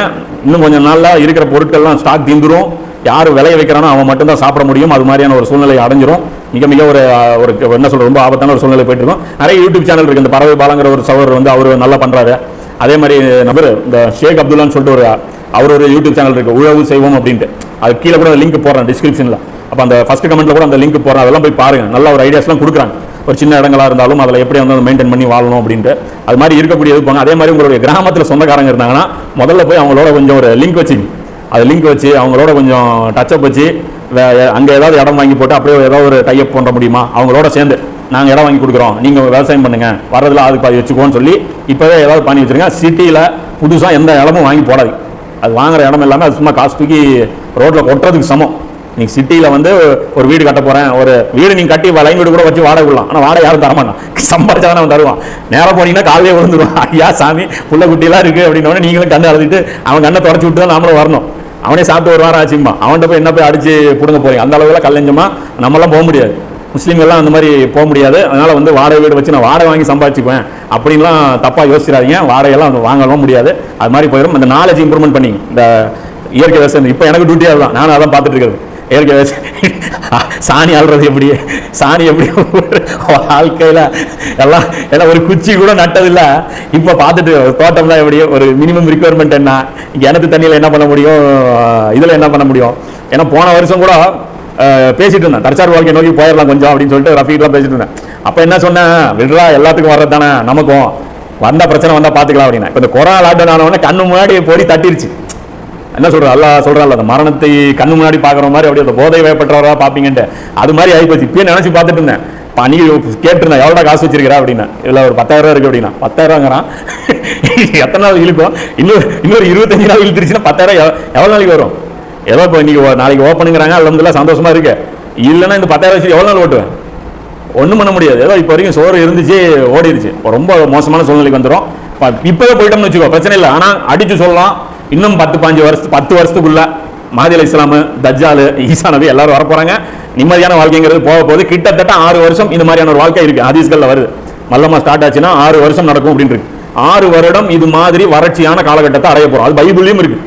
இன்னும் கொஞ்சம் நாளில் இருக்கிற பொருட்கள்லாம் ஸ்டாக் தீந்துரும். யார் விளைய வைக்கிறானோ அவன் மட்டும்தான் சாப்பிட முடியும். அது மாதிரியான ஒரு சூழ்நிலை அடைஞ்சிரும். மிக மிக ஒரு ஒரு என்ன சொல்ற ரொம்ப ஆபத்தான ஒரு சூழ்நிலை போயிட்டு இருக்கும். நிறைய யூடியூப் சேனல் இருக்கு. இந்த பறவை பாலங்கிற ஒரு சவர் வந்து அவர் நல்லா பண்றாரு. அதே மாதிரி நபர் இந்த ஷேக் அப்துல்லான்னு சொல்லிட்டு ஒரு அவர் ஒரு யூடியூப் சேனல் இருக்கு. உழவு செய்வோம் அப்படின்ட்டு. அது கீழே கூட லிங்க் போடுறேன் டிஸ்கிரிப்ஷனில் அப்போ அந்த ஃபர்ஸ்ட் கமெண்ட்ல கூட அந்த லிங்க் போடுறேன். அதெல்லாம் போய் பாருங்க. நல்ல ஒரு ஐடியாஸ்லாம் கொடுக்குறாங்க. ஒரு சின்ன இடங்களாக இருந்தாலும் அதில் எப்படி வந்து மெயின்டைன் பண்ணி வாழணும் அப்படின்ட்டு. அது மாதிரி இருக்கக்கூடியது போங்க. அதே மாதிரி உங்களுடைய கிராமத்தில் சொந்தக்காரங்க இருந்தாங்கன்னா முதல்ல போய் அவங்களோட கொஞ்சம் ஒரு லிங்க் வச்சுங்க. அது லிங்க் வச்சு அவங்களோட கொஞ்சம் டச்சப் வச்சு அங்கே ஏதாவது இடம் வாங்கி போட்டு அப்படியே ஏதாவது ஒரு டைப் பண்ண முடியுமா? அவங்களோட சேர்ந்து. நாங்கள் இடம் வாங்கி கொடுக்குறோம். நீங்கள் விவசாயம் பண்ணுங்க. வர்றதில் அதுக்கு பாதி வச்சுக்கோன்னு சொல்லி இப்போவே ஏதாவது பண்ணி வச்சிருங்க. சிட்டியில் புதுசாக எந்த இடமும் வாங்கி போடாது அது வாங்குற இடம் எல்லாமே அது சும்மா காசு தூக்கி ரோட்டில் கொட்டுறதுக்கு சமம். நீங்கள் சிட்டியில் வந்து ஒரு வீடு கட்ட போகிறேன் ஒரு வீடு நீங்கள் கட்டி லைன் வீடு கூட வச்சு வாடகை விடலாம். ஆனால் வாடகை யாரும் தரமாட்டான். சம்பாதிச்சாதான் அவன் தருவான். நேரம் போனீங்கன்னா காலையே விழுந்துருவான். ஐயா சாமி புள்ள குட்டிலாம் இருக்குது அப்படின்னோடனே நீங்களும் கண்ணை அழுதுட்டு அவன் கண்ணை தொடச்சி விட்டு தான் நாமளும் வரணும். அவனே சாப்பிட்டு ஒரு வாரம் ஆச்சுமா அவன்கிட்ட போய் என்ன போய் அடிச்சு பிடுங்க போறீங்க? அந்த அளவுல கல்லஞ்சமா நம்மளாம் போக முடியாது. முஸ்லீம்கள்லாம் அந்த மாதிரி போக முடியாது. அதனால வந்து வாடகை வீடு வச்சு நான் வாடகை வாங்கி சம்பாதிச்சுக்குவேன். அப்படின்லாம் தப்பாக யோசிச்சிடாதீங்க. வாடகையெல்லாம் வந்து வாங்கலாம் முடியாது. அது மாதிரி போயிடும் அந்த நாலேஜ் இம்ப்ரூவ்மெண்ட் பண்ணி இந்த இயற்கை விவசாயம். இப்போ எனக்கு டியூட்டியாக தான் நானும் அதான் பார்த்துட்டு இருக்கிறது. ஏற்கனவே சாணி ஆள்றது எப்படி? சாணி எப்படி? வாழ்க்கையில் எல்லாம் ஏன்னா ஒரு குச்சி கூட நட்டதில்ல. இப்போ பார்த்துட்டு தோட்டம்லாம் எப்படி? ஒரு மினிமம் ரிக்குவயர்மெண்ட் என்ன? கிணத்து தண்ணியில் என்ன பண்ண முடியும்? இதில் என்ன பண்ண முடியும்? ஏன்னா போன வருஷம் கூட பேசிட்டு இருந்தேன். தற்சார் வாழ்க்கை நோக்கி போயிடலாம் கொஞ்சம் அப்படின்னு சொல்லிட்டு ரஃபீக்லாம் பேசிட்டு இருந்தேன். அப்போ என்ன சொன்னேன்? விடுறா எல்லாத்துக்கும் வர்றது தானே நமக்கும். வந்த பிரச்சனை வந்தால் பார்த்துக்கலாம் அப்படின்னா இப்போ இந்த கொரோனா லாக்டவுன் ஆனவொடனே கண்ணு முன்னாடி பொடி தட்டிருச்சு. என்ன சொல்ற? அல்லா சொல்றான்ல அந்த மரணத்தை கண்ணு முன்னாடி பாக்குற மாதிரி அப்படியே அந்த போதை வயப்பட்டவரா பாப்பீங்கன்ட்டு அது மாதிரி ஆகிப்போச்சு இப்பயே நினைச்சு பார்த்துட்டு இருந்தேன். பணி கேட்டிருந்தேன் எவ்வளோ காசு வச்சிருக்கிறா அப்படின்னா. இல்லை ஒரு பத்தாயிரம் ரூபா இருக்கு அப்படின்னா. பத்தாயிரங்கிறான். எத்தனை நாள் இழுக்கும்? இன்னொரு இன்னொரு இருபத்தஞ்சு நாள் இழுத்துருச்சுன்னா பத்தாயிரம் எவ- நாளைக்கு வரும்? ஏதோ இப்போ இன்னைக்கு நாளைக்கு ஓப்பனுங்கிறாங்க. அலமதுல்லா சந்தோஷமா இருக்கு. இல்லைன்னா இந்த பத்தாயிரம் வச்சு எவ்வளோ நாள் ஓட்டுவேன்? ஒன்றும் பண்ண முடியாது. ஏதோ இப்போ வரைக்கும் சோறு இருந்துச்சு ஓடிடுச்சு ரொம்ப மோசமான சூழ்நிலைக்கு வந்துடும் இப்போவே போயிட்டோம்னு வச்சுக்கோ பிரச்சனை இல்லை. ஆனால் அடிச்சு சொல்லலாம். இன்னும் பத்து பாஞ்சு வருஷம் பத்து வருஷத்துக்குள்ள மாதிரி இஸ்லாமு தஜ்ஜாலு ஈசா நபி எல்லாரும் வர போறாங்க நிம்மதியான வாழ்க்கைங்கிறது போக போகுது. கிட்டத்தட்ட ஆறு வருஷம் இந்த மாதிரியான ஒரு வாழ்க்கை இருக்கு. ஹதீஸ்களில் வருது. மல்லமா ஸ்டார்ட் ஆச்சுன்னா ஆறு வருஷம் நடக்கும் அப்படின்னு இருக்கு. ஆறு வருடம் இது மாதிரி வறட்சியான காலகட்டத்தை அடைய போறோம். அது பைபிள்லயும் இருக்கு.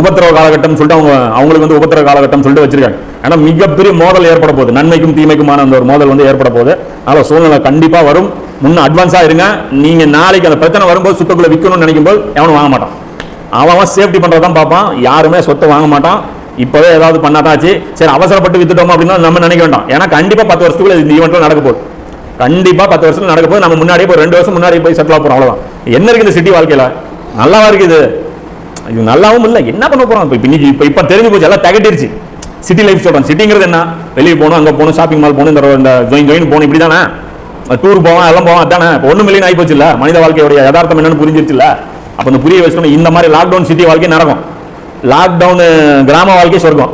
உபத்திரவ காலகட்டம் சொல்லிட்டு அவங்க அவங்களுக்கு வந்து உபத்திரவ காலகட்டம் சொல்லிட்டு வச்சிருக்காங்க. ஏன்னா மிகப்பெரிய மோதல் ஏற்பட போகுது. நன்மைக்கும் தீமைக்குமான அந்த ஒரு மோதல் வந்து ஏற்பட போகுது. அதனால சூழ்நிலை கண்டிப்பாக வரும். முன்ன அட்வான்ஸாக இருங்க. நீங்கள் நாளைக்கு அந்த பிரச்சனை வரும்போது சுத்தக்குள்ளே விற்கணும்னு நினைக்கும் போது எவனும் வாங்க மாட்டான். அவன் அவன் சேஃப்டி பண்றதான் பார்ப்பான். யாருமே சொத்தை வாங்க மாட்டான். இப்போவே ஏதாவது பண்ணாதாச்சு சரி அவசரப்பட்டு வித்துட்டோம் அப்படின்னா நம்ம நினைக்க வேண்டாம். ஏன்னா கண்டிப்பாக பத்து வருஷத்துக்குள்ள இந்த ஈவெண்ட்டில் நடக்க போகுது. கண்டிப்பாக பத்து வருஷத்துல நடக்க போது நம்ம முன்னாடியே போய் ரெண்டு வருஷம் முன்னாடி போய் செட்டில் போகிறோம் அவ்வளோதான் என்ன இருக்குது இந்த சிட்டி வாழ்க்கையில்? நல்லாவா இருக்குது? இது நல்லாவும் இல்லை. என்ன பண்ண போகிறோம் இப்போ இன்னைக்கு இப்போ இப்போ தெரிஞ்சு போச்சு. எல்லாம் தகட்டிருச்சு. சிட்டி லைஃப் சொல்றேன். சிட்டிங்கிறது என்ன? வெளியே போகணும் அங்கே போகணும் ஷாப்பிங் மால் போகணும் இந்த ஜாயின் ஜாயின் போகணும் இப்படி தானே டூர் போவோம் எல்லாம் போவோம் அதானே? இப்போ ஒன்றும் மில்லியன் ஆகி போச்சுல்ல மனித வாழ்க்கையோடைய யதார்த்தம் என்னன்னு புரிஞ்சிருச்சுல்ல அப்போ இந்த புரிய வச்சுக்கணும் இந்த மாதிரி லாக்டவுன் சிட்டி வாழ்க்கை நடக்கும். லாக்டவுனு கிராம வாழ்க்கை சொர்க்கம்.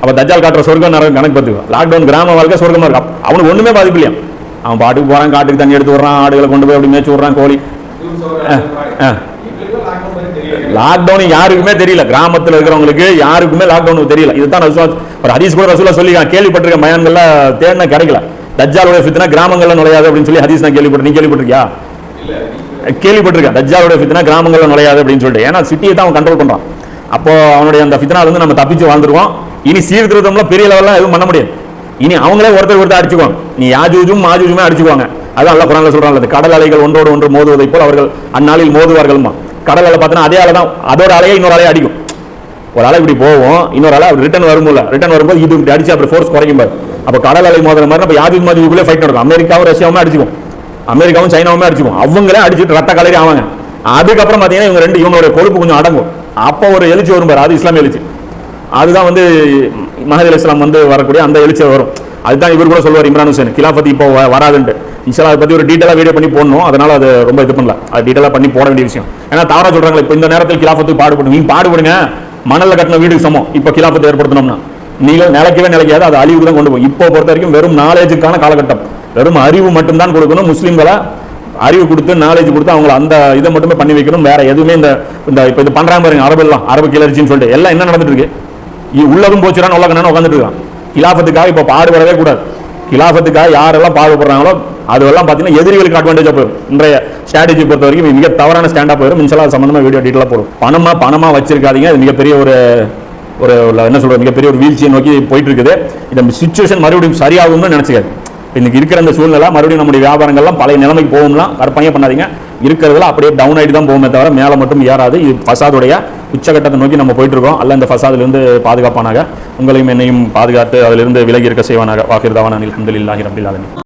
அப்போ தஜால் காட்டுற சொர்க்கம் நடக்கும் கணக்கு பார்த்துக்கோ. லாக்டவுன் கிராம வாழ்க்கை சொர்க்கமாக இருக்கும் அவனுக்கு ஒன்றுமே பாதிப்பு இல்லையா? அவன் பாட்டுக்கு போகிறான் காட்டுக்கு தண்ணி எடுத்து விட்றான் ஆடுகளை கொண்டு போய் அப்படி மேய்ச்சி விட்றான் கோழி. ஆ. லாக்டவுன் யாருக்குமே தெரியல. கிராமத்தில் இருக்கிறவங்களுக்கு யாருக்குமே லாக்டவுன் தெரியல. இதுதான் ரசூலா ஒரு ஹதீஸ் கூட ரசூலா சொல்லி கேள்விப்பட்டிருக்க மயான்கள்ல தேடினா கிடைக்கல. தஜ்ஜாலுடைய ஃபித்னா கிராமங்களில் நுழையாது அப்படின்னு சொல்லி ஹதீஸ் நான் கேள்விப்பட்டேன் நீ கேள்விப்பட்டிருக்கியா? கேள்விப்பட்டிருக்கேன். தஜ்ஜாலுடைய ஃபித்னா கிராமங்களில் நுழையாது அப்படின்னு சொல்லிட்டு. ஏன்னா சிட்டியை தான் அவன் கண்ட்ரோல் பண்ணுறான் அப்போ அவனுடைய அந்த ஃபித்னால வந்து நம்ம தப்பிச்சு வாழ்ந்துருவோம் இனி சீர்திருத்தம்லாம் பெரிய லெவல்லாம் எதுவும் பண்ண முடியாது. இனி அவங்களே ஒருத்தர் ஒருத்தர் அடிச்சுக்குவாங்க. நீ யாஜூஜும் மாஜூஜுமே அடிச்சுக்குவாங்க. அதான் அல்ல குரான்ல சொல்கிறாங்க இந்த கடல் அலைகள் ஒன்றோடு ஒன்று மோதுவதை போல் அவர்கள் அந்நாளில் மோதுவார்கள்மா. கடல் அலை பார்த்தோன்னா அதே அலை தான் அதோட அலையை இன்னொரு அலையை அடிக்கும். ஒரு அலை இப்படி போவோம் இன்னொரு அலை ரிட்டர்ன் வரும்போது ரிட்டர்ன் வரும்போது இது இப்படி அடிச்சு அப்படி ஃபோர்ஸ் குறைக்கும் பாரு. அப்போ கடல் அலை மோதுற மாதிரி நம்ம யாஜூஜ் மாஜூஜுக்குள்ளே ஃபைட் நடக்கும். அமெரிக்காவும் ரஷ்யாவும் அடிச்சுக்கும். அமெரிக்காவும் சைனாவுமே அடிச்சுக்கும் அவங்களே அடிச்சுட்டு ரத்த கலரி ஆவாங்க. அதுக்கப்புறம் பார்த்தீங்கன்னா இவங்க ரெண்டு இவங்களோட கொழுப்பு கொஞ்சம் அடங்கும். அப்போ ஒரு எழுச்சி வரும் பாரு அது இஸ்லாமிய எழுச்சி. அதுதான் வந்து மஹதி இஸ்லாம் வந்து வரக்கூடிய அந்த எழுச்சி வரும். அதுதான் இவர் கூட சொல்லுவார் இம்ரான் ஹுசேன் கிலாஃபத் இப்போ வ- வராதுன்ட்டு. இன்ஷால்லா அதை பற்றி ஒரு டீட்டெயிலாக வீடியோ பண்ணி போடணும். அதனால அது ரொம்ப இது பண்ணல. அது டீட்டெயிலாக பண்ணி போட வேண்டிய விஷயம். ஏன்னா தாரா சொல்கிறாங்களே இப்போ இந்த நேரத்தில் கிலாஃபத்துக்கு பாடுபடும். நீங்கள் பாடுபடுங்க. மணல்ல கட்டின வீடுக்கு சமம். இப்போ கிலாஃபத்தை ஏற்படுத்தணும்னா. நீங்கள் நிலைக்கவே நிலைக்காது. அது அழிவுக்கு தான் கொண்டு போகும். இப்போ பொறுத்த வரைக்கும் வெறும் நாலேஜுக்கான காலகட்டம். வெறும் அறிவு மட்டும்தான் கொடுக்கணும். முஸ்லீம்களை அறிவு கொடுத்து நாலேஜ் கொடுத்து அவங்கள அந்த இதை மட்டுமே பண்ணி வைக்கணும். வேற எதுவுமே இந்த இந்த இப்போ இது பண்ணுறாங்க பாருங்க அரபு எல்லாம் அரபு கிளர்ச்சின்னு சொல்லிட்டு. எல்லாம் என்ன நடந்துட்டு இருக்கு? இ- உள்ளதும் போச்சுடான்னு உள்ள உட்காந்துட்டு இருக்கான். கிலாஃபத்துக்காக இப்போ பாடுபடவே கூடாது. கிலாஃபத்துக்காக யாரெல்லாம் பாடுபடுறாங்களோ அதுவெல்லாம் பார்த்தீங்கன்னா எதிரிகளுக்கு அட்வான்டேஜாக போயிடும். இன்றைய ஸ்ட்ராட்டஜி பொறுத்த வரைக்கும் மிக தவறான ஸ்டாண்டாக போயிடும். இன்ஷால்லா சம்மந்தமாக வீடியோ டீட்டெயிலாக போடும் பணமாக பணமாக வச்சிருக்காதீங்க. அது மிகப்பெரிய ஒரு ஒரு என்ன சொல்கிறது மிகப்பெரிய ஒரு வீழ்ச்சியை நோக்கி போயிட்டு இருக்குது. இந்த சுச்சுவேஷன் மறுபடியும் சரியாகும்னு நினச்சிக்காது இன்னைக்கு இருக்கிற அந்த சூழ்நிலை மறுபடியும் நம்முடைய வியாபாரங்கள்லாம் பழைய நிலைமைக்கு போகும்லாம் கற்பனையே பண்ணாதீங்க. இருக்கிறதுல அப்படியே டவுன் ஆகிட்டு தான் போகுமே தவிர மேலே மட்டும் ஏறாது. இது ஃபசாதுடைய உச்சகட்டத்தை நோக்கி நம்ம போயிட்டு இருக்கோம். அல்ல இந்த ஃபசாதிலிருந்து பாதுகாப்பானாக உங்களையும் என்னையும் பாதுகாத்து அதிலிருந்து விலகி இருக்க செய்வானாக. வாக்கிருதாவான அல்ஹம்துலில்லாஹி ரப்பில் ஆலமீன்.